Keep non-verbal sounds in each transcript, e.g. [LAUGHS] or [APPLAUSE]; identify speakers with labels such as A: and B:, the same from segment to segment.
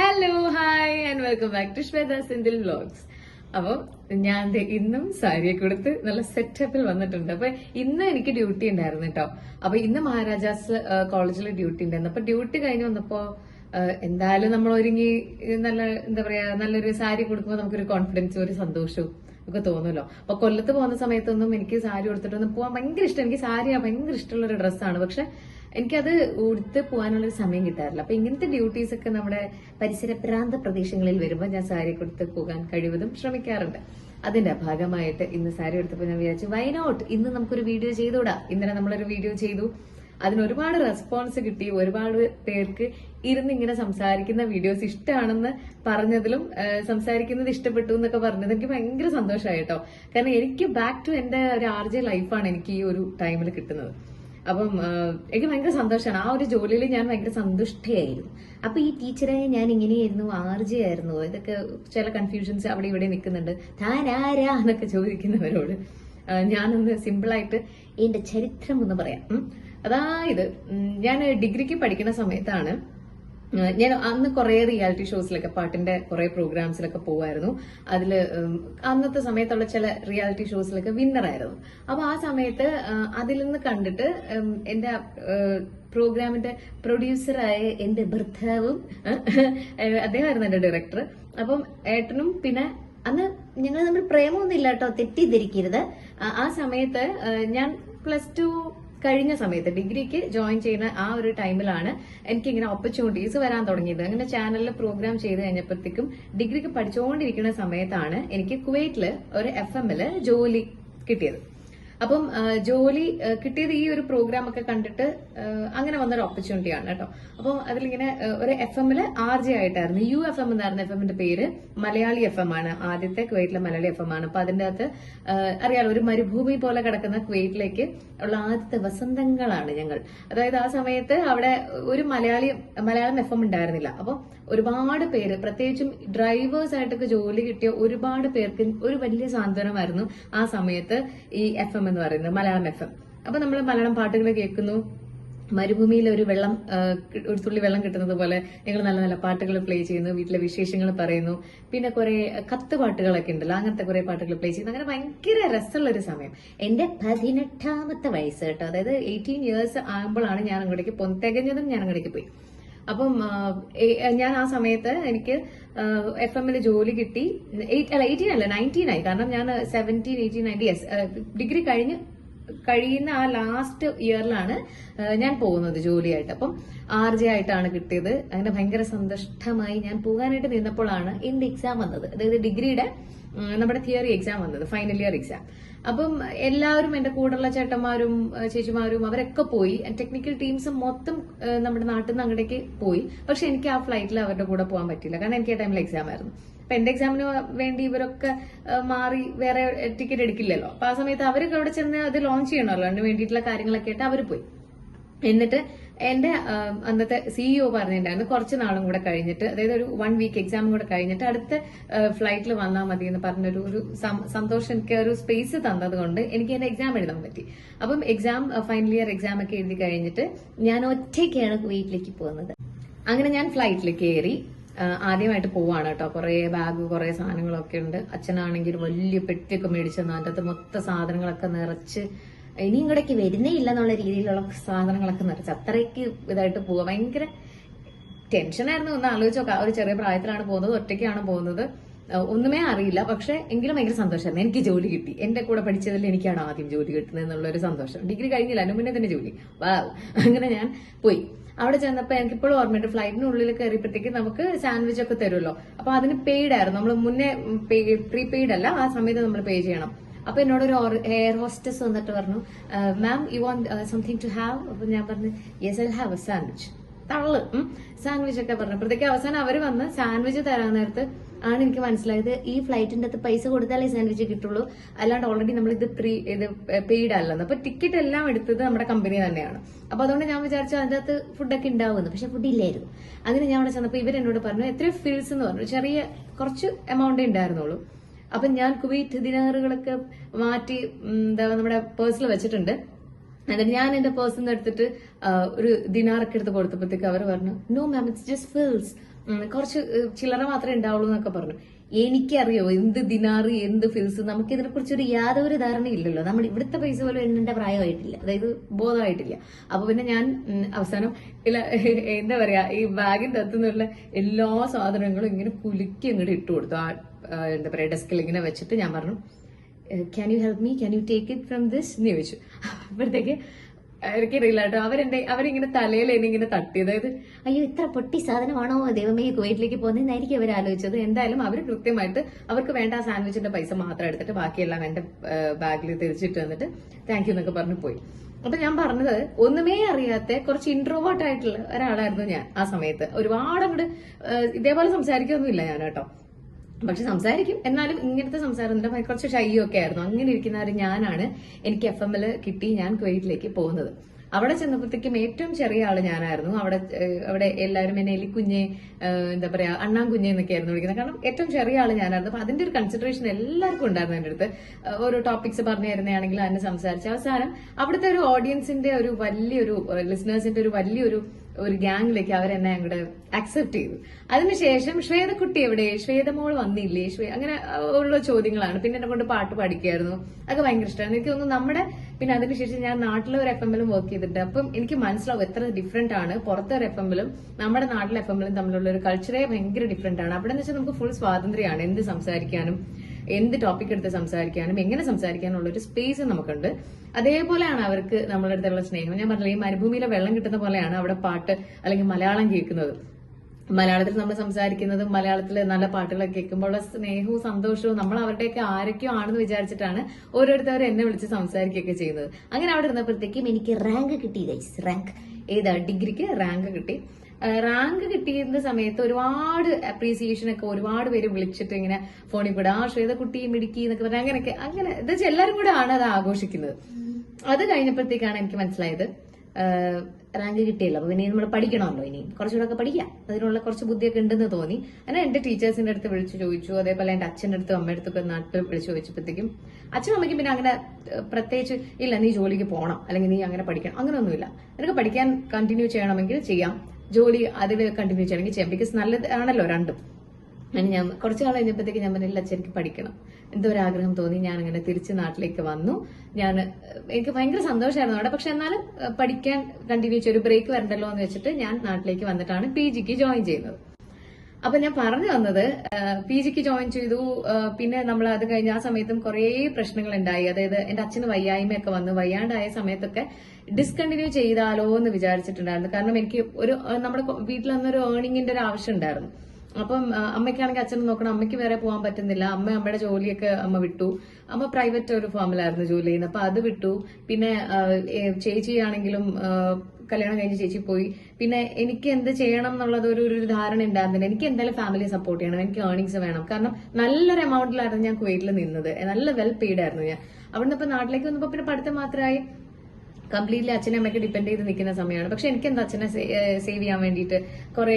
A: Hello hi and welcome back to Shweta സിന്ധിൽ vlogs അപ്പോൾ ഞാൻ ഇന്നും സാരിയെ കൊടുത്ത് നല്ല സെറ്റപ്പിൽ വന്നിട്ടുണ്ട്. അപ്പൊ ഇന്ന് എനിക്ക് ഡ്യൂട്ടി ഉണ്ടായിരുന്നു കേട്ടോ അപ്പൊ ഇന്ന് മഹാരാജാസ് കോളേജിൽ ഡ്യൂട്ടി ഉണ്ടായിരുന്നു. അപ്പൊ ഡ്യൂട്ടി കഴിഞ്ഞ് വന്നപ്പോ എന്തായാലും നമ്മൾ ഒരുങ്ങി നല്ല എന്താ പറയാ നല്ലൊരു സാരി കൊടുക്കുമ്പോൾ നമുക്കൊരു കോൺഫിഡൻസും ഒരു സന്തോഷവും ഒക്കെ തോന്നുമല്ലോ. അപ്പൊ കൊല്ലത്ത് പോകുന്ന സമയത്തൊന്നും എനിക്ക് സാരി കൊടുത്തിട്ടൊന്നും പോകാൻ ഭയങ്കര ഇഷ്ടം. എനിക്ക് സാരി ഭയങ്കര ഇഷ്ടമുള്ള ഒരു ഡ്രസ്സാണ് പക്ഷെ എനിക്കത് ഉടുത്ത് പോകാനുള്ളൊരു സമയം കിട്ടാറില്ല. അപ്പൊ ഇങ്ങനത്തെ ഡ്യൂട്ടീസ് ഒക്കെ നമ്മുടെ പരിസര പ്രാന്ത പ്രദേശങ്ങളിൽ വരുമ്പോൾ ഞാൻ സാരി കൊടുത്ത് പോകാൻ കഴിവതും ശ്രമിക്കാറുണ്ട്. അതിന്റെ ഭാഗമായിട്ട് ഇന്ന് സാരി എടുത്തപ്പോൾ ഞാൻ വിചാരിച്ചു വൈ നോട്ട് ഇന്ന് നമുക്കൊരു വീഡിയോ ചെയ്തുകൂടാ ഇന്നലെ നമ്മളൊരു വീഡിയോ ചെയ്തു. അതിന് ഒരുപാട് റെസ്പോൺസ് കിട്ടി. ഒരുപാട് പേർക്ക് ഇരുന്ന് ഇങ്ങനെ സംസാരിക്കുന്ന വീഡിയോസ് ഇഷ്ടമാണെന്ന് പറഞ്ഞതിലും സംസാരിക്കുന്നത് ഇഷ്ടപ്പെട്ടു എന്നൊക്കെ പറഞ്ഞത് എനിക്ക് ഭയങ്കര സന്തോഷമായി കേട്ടോ. കാരണം എനിക്ക് ബാക്ക് ടു എന്റെ ഒരു ആർ ജെ ലൈഫാണ് എനിക്ക് ഈ ഒരു ടൈമിൽ കിട്ടുന്നത്. അപ്പം എനിക്ക് ഭയങ്കര സന്തോഷമാണ് ആ ഒരു ജോലിയിൽ ഞാൻ ഭയങ്കര സന്തുഷ്ടയായിരുന്നു. അപ്പൊ ഈ ടീച്ചറായ ഞാൻ ഇങ്ങനെയായിരുന്നു ആർ ജെ ആയിരുന്നു ഇതൊക്കെ ചില കൺഫ്യൂഷൻസ് അവിടെ ഇവിടെ നിൽക്കുന്നുണ്ട്. താൻ ആരാ എന്നൊക്കെ ചോദിക്കുന്നവരോട്. ഞാനൊന്ന് സിമ്പിളായിട്ട് എന്റെ ചരിത്രം ഒന്ന് പറയാം. അതായത് ഞാൻ ഡിഗ്രിക്ക് പഠിക്കുന്ന സമയത്താണ് ഞാൻ അന്ന് കുറേ റിയാലിറ്റി ഷോസിലൊക്കെ പാട്ടിന്റെ കുറെ പ്രോഗ്രാംസിലൊക്കെ പോവായിരുന്നു. അതിൽ അന്നത്തെ സമയത്തുള്ള ചില റിയാലിറ്റി ഷോസിലൊക്കെ വിന്നറായിരുന്നു അപ്പൊ ആ സമയത്ത് അതിൽ നിന്ന് കണ്ടിട്ട് എന്റെ പ്രോഗ്രാമിന്റെ പ്രൊഡ്യൂസറായ എന്റെ ഭർത്താവും അദ്ദേഹമായിരുന്നു എന്റെ ഡയറക്ടർ അപ്പം ഏട്ടനും പിന്നെ അന്ന് ഞങ്ങൾ നമ്മൾ പ്രേമമൊന്നും ഇല്ല കേട്ടോ തെറ്റിദ്ധരിക്കരുത്. ആ സമയത്ത് ഞാൻ പ്ലസ് ടു കഴിഞ്ഞ സമയത്ത് ഡിഗ്രിക്ക് ജോയിൻ ചെയ്യുന്ന ആ ഒരു ടൈമിലാണ് എനിക്ക് ഇങ്ങനെ ഓപ്പർച്യൂണിറ്റീസ് വരാൻ തുടങ്ങിയത്. അങ്ങനെ ചാനലിൽ പ്രോഗ്രാം ചെയ്ത് കഴിഞ്ഞപ്പോഴത്തേക്കും ഡിഗ്രിക്ക് പഠിച്ചുകൊണ്ടിരിക്കുന്ന സമയത്താണ് എനിക്ക് കുവൈറ്റിൽ ഒരു എഫ് എമ്മിൽ ജോലി കിട്ടിയത്. അപ്പം ജോലി കിട്ടിയത് ഈ ഒരു പ്രോഗ്രാം ഒക്കെ കണ്ടിട്ട് അങ്ങനെ വന്നൊരു ഓപ്പർച്യൂണിറ്റി ആണ് കേട്ടോ. അപ്പം അതിലിങ്ങനെ ഒരു എഫ് എമ്മിൽ ആർ ജെ ആയിട്ടായിരുന്നു. യു എഫ് എം എന്നായിരുന്നു എഫ് എമ്മിന്റെ പേര്. മലയാളി എഫ് എം ആണ്. ആദ്യത്തെ കുവൈറ്റിലെ മലയാളി എഫ് എം ആണ്. അപ്പൊ അതിന്റെ അകത്ത് അറിയാലോ ഒരു മരുഭൂമി പോലെ കിടക്കുന്ന കുവൈറ്റിലേക്ക് ഉള്ള ആദ്യത്തെ വസന്തങ്ങളാണ് ഞങ്ങൾ. അതായത് ആ സമയത്ത് അവിടെ ഒരു മലയാളി മലയാളം എഫ് എം ഉണ്ടായിരുന്നില്ല. അപ്പോൾ ഒരുപാട് പേര് പ്രത്യേകിച്ചും ഡ്രൈവേഴ്സ് ആയിട്ടൊക്കെ ജോലി കിട്ടിയ ഒരുപാട് പേർക്ക് ഒരു വലിയ സാന്ത്വനമായിരുന്നു ആ സമയത്ത് ഈ എഫ് എം എന്ന് പറയുന്നത് മലയാളം എഫ് എം. അപ്പൊ നമ്മൾ മലയാളം പാട്ടുകൾ കേൾക്കുന്നു. മരുഭൂമിയിൽ ഒരു വെള്ളം ഒരു തുള്ളി വെള്ളം കിട്ടുന്നത് പോലെ ഞങ്ങൾ നല്ല നല്ല പാട്ടുകൾ പ്ലേ ചെയ്യുന്നു. വീട്ടിലെ വിശേഷങ്ങൾ പറയുന്നു. പിന്നെ കുറെ കത്ത് പാട്ടുകളൊക്കെ ഉണ്ടല്ലോ അങ്ങനത്തെ കുറെ പാട്ടുകൾ പ്ലേ ചെയ്യുന്നു. അങ്ങനെ ഭയങ്കര രസമുള്ള ഒരു സമയം. എന്റെ പതിനെട്ടാമത്തെ വയസ്സ് കേട്ടോ. അതായത് എയ്റ്റീൻ ഇയേഴ്സ് ആകുമ്പോഴാണ് ഞാൻ അങ്ങോട്ടേക്ക് പൊന്തികഞ്ഞതും ഞാൻ അങ്ങോട്ടേക്ക് പോയി. അപ്പം ഞാൻ ആ സമയത്ത് എനിക്ക് എഫ് എമ്മിൽ ജോലി കിട്ടി. അല്ല എയ്റ്റീൻ അല്ല നയന്റീൻ ആയി. കാരണം ഞാൻ seventeen eighteen nineties degree കഴിഞ്ഞ് കഴിയുന്ന ആ ലാസ്റ്റ് ഇയറിലാണ് ഞാൻ പോകുന്നത് ജോലിയായിട്ട്. അപ്പം ആർ ജെ ആയിട്ടാണ് കിട്ടിയത്. അങ്ങനെ ഭയങ്കര സന്തുഷ്ടമായി ഞാൻ പോകാനായിട്ട് നിന്നപ്പോഴാണ് എന്റെ എക്സാം വന്നത്. അതായത് ഡിഗ്രിയുടെ നമ്മുടെ തിയറി എക്സാം വന്നത് ഫൈനൽ ഇയർ എക്സാം അപ്പം എല്ലാവരും എന്റെ കൂടെയുള്ള ചേട്ടന്മാരും ചേച്ചിമാരും അവരൊക്കെ പോയി. ടെക്നിക്കൽ ടീംസ് മൊത്തം നമ്മുടെ നാട്ടിൽ നിന്ന് അങ്ങോട്ടേക്ക് പോയി. പക്ഷെ എനിക്ക് ആ ഫ്ലൈറ്റിൽ അവരുടെ കൂടെ പോകാൻ പറ്റില്ല കാരണം എനിക്ക് ആ ടൈമിൽ എക്സാം ആയിരുന്നു. അപ്പൊ എന്റെ എക്സാമിന് വേണ്ടി ഇവരൊക്കെ മാറി വേറെ ടിക്കറ്റ് എടുക്കില്ലല്ലോ. അപ്പൊ ആ സമയത്ത് അവരൊക്കെ അവിടെ ചെന്ന് അത് ലോഞ്ച് ചെയ്യണമല്ലോ. അതിന് വേണ്ടിയിട്ടുള്ള കാര്യങ്ങളൊക്കെ ആയിട്ട് അവർ പോയി. എന്നിട്ട് എന്റെ അന്നത്തെ സിഇഒ പറഞ്ഞിട്ടുണ്ടായിരുന്നു കുറച്ച് നാളും കൂടെ കഴിഞ്ഞിട്ട് അതായത് ഒരു വൺ വീക്ക് എക്സാം കൂടെ കഴിഞ്ഞിട്ട് അടുത്ത ഫ്ലൈറ്റിൽ വന്നാൽ മതി എന്ന് പറഞ്ഞൊരു ഒരു സന്തോഷം എനിക്ക് ഒരു സ്പേസ് തന്നതുകൊണ്ട് എനിക്ക് എന്റെ എക്സാം എഴുതാൻ പറ്റി. അപ്പം എക്സാം ഫൈനൽ ഇയർ എക്സാം ഒക്കെ എഴുതി കഴിഞ്ഞിട്ട് ഞാൻ ഒറ്റയ്ക്കാണ് വീട്ടിലേക്ക് പോകുന്നത്. അങ്ങനെ ഞാൻ ഫ്ലൈറ്റിൽ കയറി ആദ്യമായിട്ട് പോവാണ് കേട്ടോ. കുറെ ബാഗ് കുറെ സാധനങ്ങളൊക്കെ ഉണ്ട്. അച്ഛനാണെങ്കിൽ വലിയ പെട്ടിയൊക്കെ മേടിച്ചു തന്നു. അതിന്റെ അകത്ത് മൊത്ത സാധനങ്ങളൊക്കെ നിറച്ച് ഇനിയും ഇങ്ങോട്ടേക്ക് വരുന്നേ ഇല്ല എന്നുള്ള രീതിയിലുള്ള സാധനങ്ങളൊക്കെ നിറച്ച് അത്രയ്ക്ക് ഇതായിട്ട് പോവുക ഭയങ്കര ടെൻഷനായിരുന്നു ഒന്ന് ആലോചിച്ച് നോക്കാം. ഒരു ചെറിയ പ്രായത്തിലാണ് പോകുന്നത് ഒറ്റയ്ക്കാണ് പോകുന്നത്. ഒന്നുമേ അറിയില്ല. പക്ഷെ എങ്കിലും ഭയങ്കര സന്തോഷമായിരുന്നു. എനിക്ക് ജോലി കിട്ടി. എന്റെ കൂടെ പഠിച്ചതിൽ എനിക്കാണ് ആദ്യം ജോലി കിട്ടുന്നത് എന്നുള്ള ഒരു സന്തോഷം. ഡിഗ്രി കഴിഞ്ഞില്ല. അതിന് മുന്നേ തന്നെ ജോലി. വാ. അങ്ങനെ ഞാൻ പോയി. അവിടെ ചെന്നപ്പോ എനിക്കിപ്പോഴും ഓർമ്മയുണ്ട്. ഫ്ലൈറ്റിനുള്ളിൽ കയറിയപ്പോഴത്തേക്ക് നമുക്ക് സാൻഡ്വിച്ച് ഒക്കെ തരുമല്ലോ. അപ്പൊ അതിന് പെയ്ഡ് ആയിരുന്നു. നമ്മൾ മുന്നേ പ്രീ പെയ്ഡ് അല്ല ആ സമയത്ത് നമ്മൾ പേ ചെയ്യണം. അപ്പൊ എന്നോട് ഒരു എയർ ഹോസ്റ്റസ് വന്നിട്ട് പറഞ്ഞു ma'am you want something to have അപ്പൊ ഞാൻ പറഞ്ഞു yes I have a sandwich തള്ളു. സാൻഡ്വിച്ച് ഒക്കെ പറഞ്ഞു. അപ്പോഴത്തേക്ക് അവസാനം അവർ വന്ന് സാൻഡ്വിച്ച് തരാൻ നേരത്ത് ആണ് എനിക്ക് മനസ്സിലായത്. ഈ ഫ്ലൈറ്റിന്റെ അകത്ത് പൈസ കൊടുത്താലേ സാൻഡ്വിച്ച് കിട്ടുള്ളൂ. അല്ലാണ്ട് ഓൾറെഡി നമ്മൾ ഇത് പ്രീ ഇത് പെയ്ഡ് അല്ലെന്ന് അപ്പൊ ടിക്കറ്റ് എല്ലാം എടുത്തത് നമ്മുടെ കമ്പനി തന്നെയാണ്. അപ്പൊ അതുകൊണ്ട് ഞാൻ വിചാരിച്ചു അതിന്റെ അകത്ത് ഫുഡൊക്കെ ഉണ്ടാവുമെന്ന്. പക്ഷെ ഫുഡ് ഇല്ലായിരുന്നു. അങ്ങനെ ഞാൻ അവിടെ ചെന്നപ്പോൾ ഇവരെന്നോട് പറഞ്ഞു എത്ര ഫിൽസ് എന്ന് പറഞ്ഞു. ചെറിയ കുറച്ച് എമൗണ്ടേ ഉണ്ടായിരുന്നുള്ളൂ. അപ്പൊ ഞാൻ കുവൈറ്റ് ദിനാറുകളൊക്കെ മാറ്റി എന്താ നമ്മുടെ പേഴ്സിൽ വെച്ചിട്ടുണ്ട്. എന്നിട്ട് ഞാൻ എന്റെ പേഴ്സിൽ നിന്ന് എടുത്തിട്ട് ഒരു ദിനാറൊക്കെ എടുത്ത് കൊടുത്തപ്പോഴത്തേക്ക് അവർ പറഞ്ഞു no ma'am it's just fils കുറച്ച് ചില്ലറ മാത്രമേ ഉണ്ടാവുള്ളൂ എന്നൊക്കെ പറഞ്ഞു. എനിക്കറിയോ എന്ത് ദിനാറ് എന്ത് ഫിൽസ് നമുക്ക് ഇതിനെ കുറിച്ച് ഒരു യാതൊരു ധാരണയില്ലല്ലോ നമ്മൾ ഇവിടുത്തെ പൈസ പോലും എണ്ണന്റെ പ്രായമായിട്ടില്ല. അതായത് ബോധമായിട്ടില്ല. അപ്പൊ പിന്നെ ഞാൻ അവസാനം ഇല്ല എന്താ പറയാ ഈ ബാഗിന്റെ അകത്തുനിന്നുള്ള എല്ലാ സാധനങ്ങളും ഇങ്ങനെ കുലുക്കി അങ്ങോട്ട് ഇട്ട് കൊടുത്തു. ആ, എന്താ പറയാ ഡെസ്കിൽ ഇങ്ങനെ വെച്ചിട്ട് ഞാൻ പറഞ്ഞു can you help me can you take it from this എന്ന് ചോദിച്ചു. അപ്പോഴത്തേക്ക് എനിക്കറിയില്ല കേട്ടോ. അവരെന്റെ അവരിങ്ങനെ തലയിൽ എന്നെ ഇങ്ങനെ തട്ടി. അതായത് അയ്യോ ഇത്ര പൊട്ടി സാധനമാണോ? ദൈവമേ കുവൈറ്റിലേക്ക് പോകുന്നതെന്നായിരിക്കും അവർ ആലോചിച്ചത്. എന്തായാലും അവർ കൃത്യമായിട്ട് അവർക്ക് വേണ്ട ആ സാൻഡ്വിച്ചിന്റെ പൈസ മാത്രം എടുത്തിട്ട് ബാക്കിയെല്ലാം എന്റെ ബാഗിൽ തിരിച്ചിട്ട് വന്നിട്ട് താങ്ക് യു എന്നൊക്കെ പറഞ്ഞു പോയി. അപ്പൊ ഞാൻ പറഞ്ഞത് ഒന്നുമേ അറിയാത്ത കുറച്ച് ഇൻട്രോവേർട്ട് ആയിട്ടുള്ള ഒരാളായിരുന്നു ഞാൻ ആ സമയത്ത്. ഒരുപാട് അങ്ങോട്ട് ഇതേപോലെ സംസാരിക്കൊന്നുമില്ല ഞാൻ കേട്ടോ. പക്ഷെ സംസാരിക്കും. എന്നാലും ഇങ്ങനത്തെ സംസാരം കുറച്ച് ഷൈയും ഒക്കെ ആയിരുന്നു. അങ്ങനെ ഇരിക്കുന്ന ഒരു ഞാനാണ് എനിക്ക് എഫ് എം എൽ കിട്ടി ഞാൻ കുവൈറ്റിലേക്ക് പോകുന്നത്. അവിടെ ചെന്നപ്പോഴത്തേക്കും ഏറ്റവും ചെറിയ ആൾ ഞാനായിരുന്നു. അവിടെ അവിടെ എല്ലാവരും എന്നെ എലിക്കുഞ്ഞ് എന്താ പറയാ അണ്ണാൻ കുഞ്ഞെ എന്നൊക്കെ ആയിരുന്നു വിളിക്കുന്നത്. കാരണം ഏറ്റവും ചെറിയ ആൾ ഞാനായിരുന്നു. അപ്പൊ അതിന്റെ ഒരു കൺസിഡറേഷൻ എല്ലാവർക്കും ഉണ്ടായിരുന്നു എന്റെ അടുത്ത്. ഓരോ ടോപ്പിക്സ് പറഞ്ഞു തരുന്നതാണെങ്കിലും അതിനെ സംസാരിച്ച് അവസാനം അവിടുത്തെ ഒരു ഓഡിയൻസിന്റെ ഒരു വലിയൊരു ലിസണേഴ്സിന്റെ ഒരു വലിയൊരു ഒരു ഗ്യാങ്ങിലേക്ക് അവരെന്നെ അങ്ങോട്ട് അക്സെപ്റ്റ് ചെയ്തു. അതിനുശേഷം ശ്വേതക്കുട്ടി എവിടെ? ശ്വേതമോൾ വന്നില്ലേ? ശ്വേ അങ്ങനെ ഉള്ള ചോദ്യങ്ങളാണ്. പിന്നെ എന്നെ കൊണ്ട് പാട്ട് പാടിക്കായിരുന്നു അതൊക്കെ ഭയങ്കര ഇഷ്ടമാണ് എനിക്ക് തോന്നുന്നു നമ്മുടെ പിന്നെ അതിനുശേഷം ഞാൻ നാട്ടിലെ ഒരു എഫ് എമ്മിലും വർക്ക് ചെയ്തിട്ടുണ്ട്. അപ്പം എനിക്ക് മനസ്സിലാവും എത്ര ഡിഫറെന്റ് ആണ്. പുറത്തെ ഒരു എഫ് എമ്മിലും നമ്മുടെ നാട്ടിലെ എഫ് എമ്മിലും തമ്മിലുള്ള ഒരു കൾച്ചറേ ഭയങ്കര ഡിഫറെന്റ് ആണ്. അവിടെ എന്ന് വെച്ചാൽ നമുക്ക് ഫുൾ സ്വാതന്ത്ര്യമാണ്. എന്ത് സംസാരിക്കാനും. എന്ത് ടോപ്പിക് എടുത്ത് സംസാരിക്കാനും എങ്ങനെ സംസാരിക്കാനുള്ള ഒരു സ്പേസ് നമുക്കുണ്ട്. അതേപോലെയാണ് അവർക്ക് നമ്മളുടെ അടുത്തുള്ള സ്നേഹം. ഞാൻ പറഞ്ഞില്ല ഈ മരുഭൂമിയിലെ വെള്ളം കിട്ടുന്ന പോലെയാണ് അവിടെ പാട്ട് അല്ലെങ്കിൽ മലയാളം കേൾക്കുന്നത്. മലയാളത്തിൽ നമ്മൾ സംസാരിക്കുന്നതും മലയാളത്തിൽ നല്ല പാട്ടുകളൊക്കെ കേൾക്കുമ്പോൾ ഉള്ള സ്നേഹവും സന്തോഷവും നമ്മൾ അവരുടെയൊക്കെ ആരൊക്കെയോ ആണെന്ന് വിചാരിച്ചിട്ടാണ് ഓരോരുത്തർ എന്നെ വിളിച്ച് സംസാരിക്കുകയൊക്കെ ചെയ്യുന്നത്. അങ്ങനെ അവിടെ ഇരുന്നപ്പോഴത്തേക്കും എനിക്ക് റാങ്ക് കിട്ടി റാങ്ക് ഏതാ? ഡിഗ്രിക്ക് റാങ്ക് കിട്ടി. റാങ്ക് കിട്ടിയിരുന്ന സമയത്ത് ഒരുപാട് അപ്രീസിയേഷൻ ഒക്കെ ഒരുപാട് പേര് വിളിച്ചിട്ട് ഇങ്ങനെ ഫോണിൽ കൂടെ ആ ശ്വേതക്കുട്ടി മിടുക്കി എന്നൊക്കെ പറഞ്ഞാൽ അങ്ങനെയൊക്കെ അങ്ങനെ വെച്ചാൽ എല്ലാവരും കൂടെ ആണ് അത് ആഘോഷിക്കുന്നത്. അത് കഴിഞ്ഞപ്പോഴത്തേക്കാണ് എനിക്ക് മനസ്സിലായത് റാങ്ക് കിട്ടിയല്ലോ. അപ്പൊ പിന്നെ നമ്മൾ പഠിക്കണമല്ലോ ഇനി. കുറച്ചുകൂടെ ഒക്കെ പഠിക്കാം. അതിനുള്ള കുറച്ച് ബുദ്ധിയൊക്കെ ഉണ്ടെന്ന് തോന്നി. അങ്ങനെ എന്റെ ടീച്ചേഴ്സിന്റെ അടുത്ത് വിളിച്ചു ചോദിച്ചു. അതേപോലെ എന്റെ അച്ഛന്റെ അടുത്ത് അമ്മയുടെ അടുത്തൊക്കെ നാട്ടിൽ വിളിച്ചു ചോദിച്ചപ്പോഴത്തേക്കും അച്ഛനും അമ്മയ്ക്കും പിന്നെ അങ്ങനെ പ്രത്യേകിച്ച് ഇല്ല നീ ജോലിക്ക് പോകണം അല്ലെങ്കിൽ നീ അങ്ങനെ പഠിക്കണം. അങ്ങനെയൊന്നുമില്ല. നിനക്ക് പഠിക്കാൻ കണ്ടിന്യൂ ചെയ്യണമെങ്കിൽ ചെയ്യാം. ജോലി അതിൽ കണ്ടിന്യൂ ചെയ്യണമെങ്കിൽ ചെയ്യാം ബിക്കോസ് നല്ലതാണല്ലോ രണ്ടും. അങ്ങനെ ഞാൻ കുറച്ചു നാൾ കഴിഞ്ഞപ്പോഴത്തേക്ക് ഞാൻ പറഞ്ഞില്ല എനിക്ക് പഠിക്കണം. എന്തോ ഒരു ആഗ്രഹം തോന്നി. ഞാൻ അങ്ങനെ തിരിച്ച് നാട്ടിലേക്ക് വന്നു. ഞാൻ എനിക്ക് ഭയങ്കര സന്തോഷമായിരുന്നു അവിടെ. പക്ഷെ എന്നാലും പഠിക്കാൻ കണ്ടിന്യൂ ചെയ്യൊരു ബ്രേക്ക് വരണ്ടല്ലോ എന്ന് വെച്ചിട്ട് ഞാൻ നാട്ടിലേക്ക് വന്നിട്ടാണ് പി ജിക്ക് ജോയിൻ ചെയ്യുന്നത്. അപ്പൊ ഞാൻ പറഞ്ഞു വന്നത് പി ജിക്ക് ജോയിൻ ചെയ്തു പിന്നെ നമ്മൾ അത് കഴിഞ്ഞ ആ സമയത്തും കുറേ പ്രശ്നങ്ങൾ ഉണ്ടായി അതായത് എന്റെ അച്ഛന് വയ്യായ്മയൊക്കെ വന്നു. വയ്യാണ്ടായ സമയത്തൊക്കെ ഡിസ്കണ്ടിന്യൂ ചെയ്താലോ എന്ന് വിചാരിച്ചിട്ടുണ്ടായിരുന്നു. കാരണം എനിക്ക് ഒരു നമ്മുടെ വീട്ടിൽ അന്നൊരു ഏണിങ്ങിന്റെ ഒരു ആവശ്യം ഉണ്ടായിരുന്നു. അപ്പം അമ്മയ്ക്കാണെങ്കിൽ അച്ഛനെ നോക്കണം. അമ്മയ്ക്ക് വേറെ പോകാൻ പറ്റുന്നില്ല. അമ്മ അമ്മയുടെ ജോലിയൊക്കെ അമ്മ വിട്ടു. അമ്മ പ്രൈവറ്റ് ഒരു ഫാമിലായിരുന്നു ജോലി ചെയ്യുന്നത്. അപ്പൊ അത് വിട്ടു. പിന്നെ ചേച്ചിയാണെങ്കിലും കല്യാണം കഴിഞ്ഞ് ചേച്ചി പോയി. പിന്നെ എനിക്ക് എന്ത് ചെയ്യണം എന്നുള്ളത് ഒരു ഒരു ധാരണ ഉണ്ടായിരുന്നില്ല. എനിക്ക് എന്തായാലും ഫാമിലി സപ്പോർട്ട് ചെയ്യണം. എനിക്ക് ഏർണിങ്സ് വേണം. കാരണം നല്ലൊരു എമൗണ്ടിലായിരുന്നു ഞാൻ കുവൈറ്റിൽ നിന്നത്. നല്ല വെൽ പെയ്ഡ് ആയിരുന്നു ഞാൻ. അവിടുന്ന് ഇപ്പൊ നാട്ടിലേക്ക് വന്നപ്പോ പിന്നെ പഠിത്തം മാത്രമായി. കംപ്ലീറ്റ്ലി അച്ഛനെ അമ്മയ്ക്ക് ഡിപെൻഡ് ചെയ്ത് നിൽക്കുന്ന സമയമാണ്. പക്ഷെ എനിക്ക് എന്താ അച്ഛനെ സേവ് ചെയ്യാൻ വേണ്ടിയിട്ട് കുറെ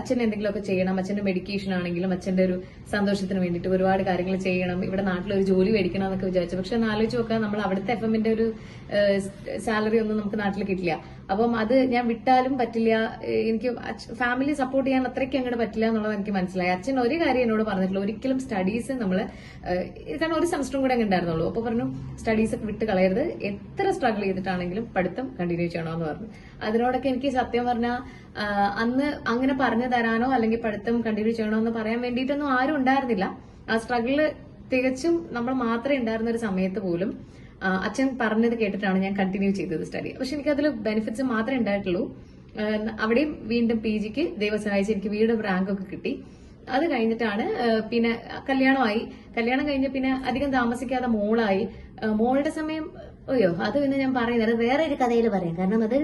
A: അച്ഛൻ എന്തെങ്കിലുമൊക്കെ ചെയ്യണം. അച്ഛന്റെ മെഡിക്കേഷൻ ആണെങ്കിലും അച്ഛന്റെ ഒരു സന്തോഷത്തിന് വേണ്ടിയിട്ട് ഒരുപാട് കാര്യങ്ങൾ ചെയ്യണം. ഇവിടെ നാട്ടിൽ ഒരു ജോലി മേടിക്കണം എന്നൊക്കെ വിചാരിച്ചു. പക്ഷെ ഒന്ന് ആലോചിച്ച് നോക്കാം നമ്മൾ അവിടുത്തെ എഫ് എമ്മിന്റെ ഒരു സാലറി ഒന്നും നമുക്ക് നാട്ടിൽ കിട്ടില്ല. അപ്പം അത് ഞാൻ വിട്ടാലും പറ്റില്ല. എനിക്ക് ഫാമിലി സപ്പോർട്ട് ചെയ്യാൻ അത്രയ്ക്ക് അങ്ങോട്ട് പറ്റില്ല എന്നുള്ളത് എനിക്ക് മനസ്സിലായി. അച്ഛൻ ഒരു കാര്യം എന്നോട് പറഞ്ഞിട്ടില്ല. ഒരിക്കലും സ്റ്റഡീസ് നമ്മൾ കാരണം ഒരു സെമസ്റ്ററും കൂടെ അങ്ങ് ഉണ്ടായിരുന്നുള്ളൂ. അപ്പൊ പറഞ്ഞു സ്റ്റഡീസ് ഒക്കെ വിട്ട് കളയരുത്. എത്ര സ്ട്രഗിൾ ചെയ്തിട്ടാണെങ്കിലും പഠിത്തം കണ്ടിന്യൂ ചെയ്യണമെന്ന് പറഞ്ഞു. അതിനോടൊക്കെ എനിക്ക് സത്യം പറഞ്ഞാൽ അന്ന് അങ്ങനെ പറഞ്ഞു തരാനോ അല്ലെങ്കിൽ പഠിത്തം കണ്ടിന്യൂ ചെയ്യണോ എന്ന് പറയാൻ വേണ്ടിയിട്ടൊന്നും ആരും ഉണ്ടായിരുന്നില്ല. ആ സ്ട്രഗിൾ തികച്ചും നമ്മൾ മാത്രമേ ഉണ്ടായിരുന്ന ഒരു സമയത്ത് പോലും അച്ഛൻ പറഞ്ഞത് കേട്ടിട്ടാണ് ഞാൻ കണ്ടിന്യൂ ചെയ്തത് സ്റ്റഡി പക്ഷെ എനിക്ക് അതിൽ ബെനിഫിറ്റ്സ് മാത്രമേ ഉണ്ടായിട്ടുള്ളൂ. അവിടെയും വീണ്ടും പി ജിക്ക് ദൈവം സഹായിച്ച് എനിക്ക് വീട് റാങ്ക് ഒക്കെ കിട്ടി. അത് കഴിഞ്ഞിട്ടാണ് പിന്നെ കല്യാണമായി. കല്യാണം കഴിഞ്ഞ് പിന്നെ അധികം താമസിക്കാതെ മോളായി. മോളുടെ സമയം അയ്യോ അത് പിന്നെ ഞാൻ പറയുന്നത് വേറെ ഒരു കഥയിൽ പറയാം. കാരണം അത്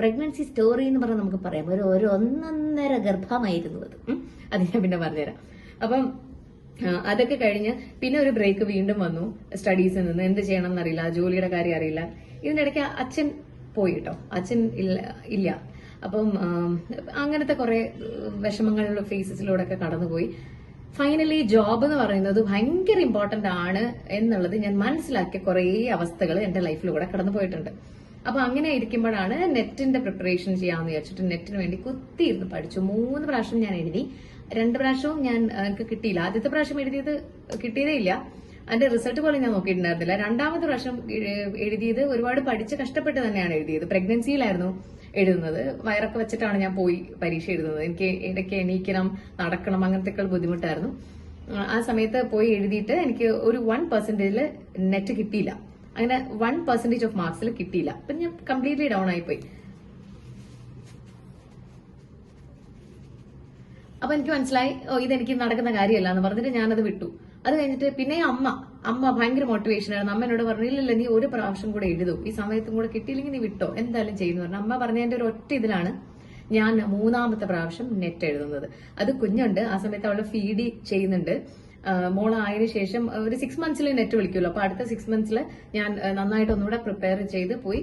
A: പ്രഗ്നൻസി സ്റ്റോറി എന്ന് പറഞ്ഞാൽ നമുക്ക് പറയാം. ഒരു ഒരു ഒന്നൊന്നര ഗർഭമായിരുന്നു അത്. അത് ഞാൻ പിന്നെ പറഞ്ഞുതരാം. അപ്പം അതൊക്കെ കഴിഞ്ഞ് പിന്നെ ഒരു ബ്രേക്ക് വീണ്ടും വന്നു സ്റ്റഡീസിൽ നിന്ന്. എന്ത് ചെയ്യണം എന്നറിയില്ല ജോലിയുടെ കാര്യം അറിയില്ല. ഇതിനിടയ്ക്ക് അച്ഛൻ പോയി കേട്ടോ അച്ഛൻ ഇല്ല ഇല്ല. അപ്പം അങ്ങനത്തെ കുറെ വിഷമങ്ങളുടെ ഫേസസിലൂടെ ഒക്കെ കടന്നുപോയി. ഫൈനലി ജോബ് എന്ന് പറയുന്നത് ഭയങ്കര ഇമ്പോർട്ടന്റ് ആണ് എന്നുള്ളത് ഞാൻ മനസ്സിലാക്കിയ കുറേ അവസ്ഥകൾ എന്റെ ലൈഫിലൂടെ കടന്നു പോയിട്ടുണ്ട് അപ്പൊ അങ്ങനെ ഇരിക്കുമ്പോഴാണ് നെറ്റിന്റെ പ്രിപ്പറേഷൻ ചെയ്യാന്ന് വിചാരിച്ചിട്ട് നെറ്റിന് വേണ്ടി കുത്തിയിരുന്ന് പഠിച്ചു. മൂന്ന് പ്രാവശ്യം ഞാൻ എഴുതി. രണ്ട് പ്രാവശ്യവും ഞാൻ എനിക്ക് കിട്ടിയില്ല. ആദ്യത്തെ പ്രാവശ്യം എഴുതിയത് കിട്ടിയതേ ഇല്ല. അതിന്റെ റിസൾട്ട് പോലും ഞാൻ നോക്കിയിട്ടുണ്ടായിരുന്നില്ല. രണ്ടാമത്തെ പ്രാവശ്യം എഴുതിയത് ഒരുപാട് പഠിച്ച് കഷ്ടപ്പെട്ട് തന്നെയാണ് എഴുതിയത്. പ്രഗ്നൻസിയിലായിരുന്നു എഴുതുന്നത്. വയറൊക്കെ വെച്ചിട്ടാണ് ഞാൻ പോയി പരീക്ഷ എഴുതുന്നത്. എനിക്ക് ഇടയ്ക്ക് എണീക്കണം നടക്കണം അങ്ങനത്തെ ബുദ്ധിമുട്ടായിരുന്നു. ആ, സമയത്ത് പോയി എഴുതിയിട്ട് എനിക്ക് ഒരു വൺ പെർസെന്റേജിൽ നെറ്റ് കിട്ടിയില്ല. അങ്ങനെ വൺ പെർസെന്റേജ് ഓഫ് മാർക്സിൽ കിട്ടിയില്ല. അപ്പൊ ഞാൻ കംപ്ലീറ്റ്ലി ഡൗൺ ആയിപ്പോയി. അപ്പൊ എനിക്ക് മനസ്സിലായി ഓ ഇതെനിക്ക് നടക്കുന്ന കാര്യമല്ല എന്ന് പറഞ്ഞിട്ട് ഞാനത് വിട്ടു. അത് കഴിഞ്ഞിട്ട് പിന്നെ അമ്മ അമ്മ ഭയങ്കര മോട്ടിവേഷൻ ആയിരുന്നു. അമ്മ എന്നോട് പറഞ്ഞു ഇല്ലല്ല നീ ഒരു പ്രാവശ്യം കൂടെ എഴുതൂ. ഈ സമയത്തും കൂടെ കിട്ടിയില്ലെങ്കിൽ നീ വിട്ടോ. എന്തായാലും ചെയ്യുന്നു. പറഞ്ഞു അമ്മ പറഞ്ഞതിന്റെ ഒരു ഒറ്റ ഇതിലാണ് ഞാൻ മൂന്നാമത്തെ പ്രാവശ്യം നെറ്റ് എഴുതുന്നത്. അത് കുഞ്ഞുണ്ട്. ആ സമയത്ത് അവളെ ഫീഡ് ചെയ്യുന്നുണ്ട്. മോൾ ആയതിനു ശേഷം ഒരു സിക്സ് മന്ത്സിൽ നെറ്റ് വിളിക്കുമല്ലോ അപ്പൊ അടുത്ത സിക്സ് മന്ത്സിൽ ഞാൻ നന്നായിട്ട് ഒന്നുകൂടെ പ്രിപ്പയർ ചെയ്ത് പോയി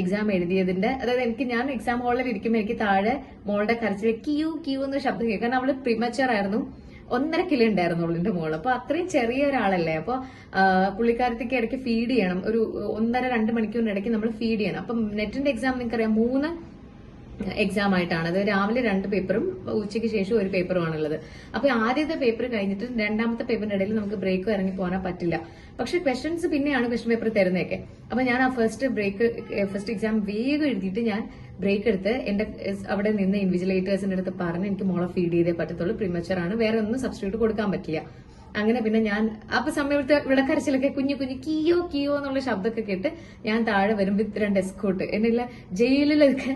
A: എക്സാം എഴുതിയതിന്റെ അതായത് എനിക്ക് ഞാൻ എക്സാം ഹോളിൽ ഇരിക്കുമ്പോൾ എനിക്ക് താഴെ മോളുടെ കരച്ചിൽ ക്യൂ ക്യൂ എന്ന ശബ്ദം കേൾക്കും. കാരണം അവൾ പ്രിമച്ചർ ആയിരുന്നു. ഒന്നര കിലോ ഉണ്ടായിരുന്നു ഉള്ളിന്റെ മോൾ. അപ്പൊ അത്രയും ചെറിയ ഒരാളല്ലേ. അപ്പൊ പുള്ളിക്കാരത്തേക്ക് ഇടയ്ക്ക് ഫീഡ് ചെയ്യണം. ഒരു ഒന്നര രണ്ട് മണിക്കൂറിന്റെ ഇടയ്ക്ക് നമ്മൾ ഫീഡ് ചെയ്യണം. അപ്പം നെറ്റിന്റെ എക്സാം നിങ്ങൾക്കറിയാം മൂന്ന് എക്സാം ആയിട്ടാണ്. അത് രാവിലെ രണ്ട് പേപ്പറും ഉച്ചയ്ക്ക് ശേഷം ഒരു പേപ്പറുമാണുള്ളത് അപ്പൊ ആദ്യത്തെ പേപ്പർ കഴിഞ്ഞിട്ട് രണ്ടാമത്തെ പേപ്പറിന്റെ ഇടയിൽ നമുക്ക് ബ്രേക്ക് ഇറങ്ങി പോകാൻ പറ്റില്ല. പക്ഷെ ക്വസ്റ്റ്യൻസ് പിന്നെയാണ് ക്വസ്റ്റ്യൻ പേപ്പർ തരുന്നതൊക്കെ. അപ്പൊ ഞാൻ ആ ഫസ്റ്റ് ബ്രേക്ക് ഫസ്റ്റ് എക്സാം വേഗം എഴുതിയിട്ട് ഞാൻ ബ്രേക്ക് എടുത്ത് എന്റെ അവിടെ നിന്ന് ഇൻവിജിലേറ്റേഴ്സിന്റെ അടുത്ത് പറഞ്ഞ് എനിക്ക് മോളെ ഫീഡ് ചെയ്തേ പറ്റത്തുള്ളൂ. പ്രിമച്ചർ ആണ്. വേറെ ഒന്നും സബ്സ്റ്റിറ്റ്യൂട്ട് കൊടുക്കാൻ പറ്റില്ല. അങ്ങനെ പിന്നെ ഞാൻ അപ്പൊ സമയത്ത് ഇവിടെ കരച്ചിലൊക്കെ കുഞ്ഞു കുഞ്ഞു കിയോ കിയോ എന്നുള്ള ശബ്ദമൊക്കെ കേട്ട് ഞാൻ താഴെ വരും വിത്ത് രണ്ട് എസ്കോട്ട് എന്നില്ല ജയിലിലൊക്കെ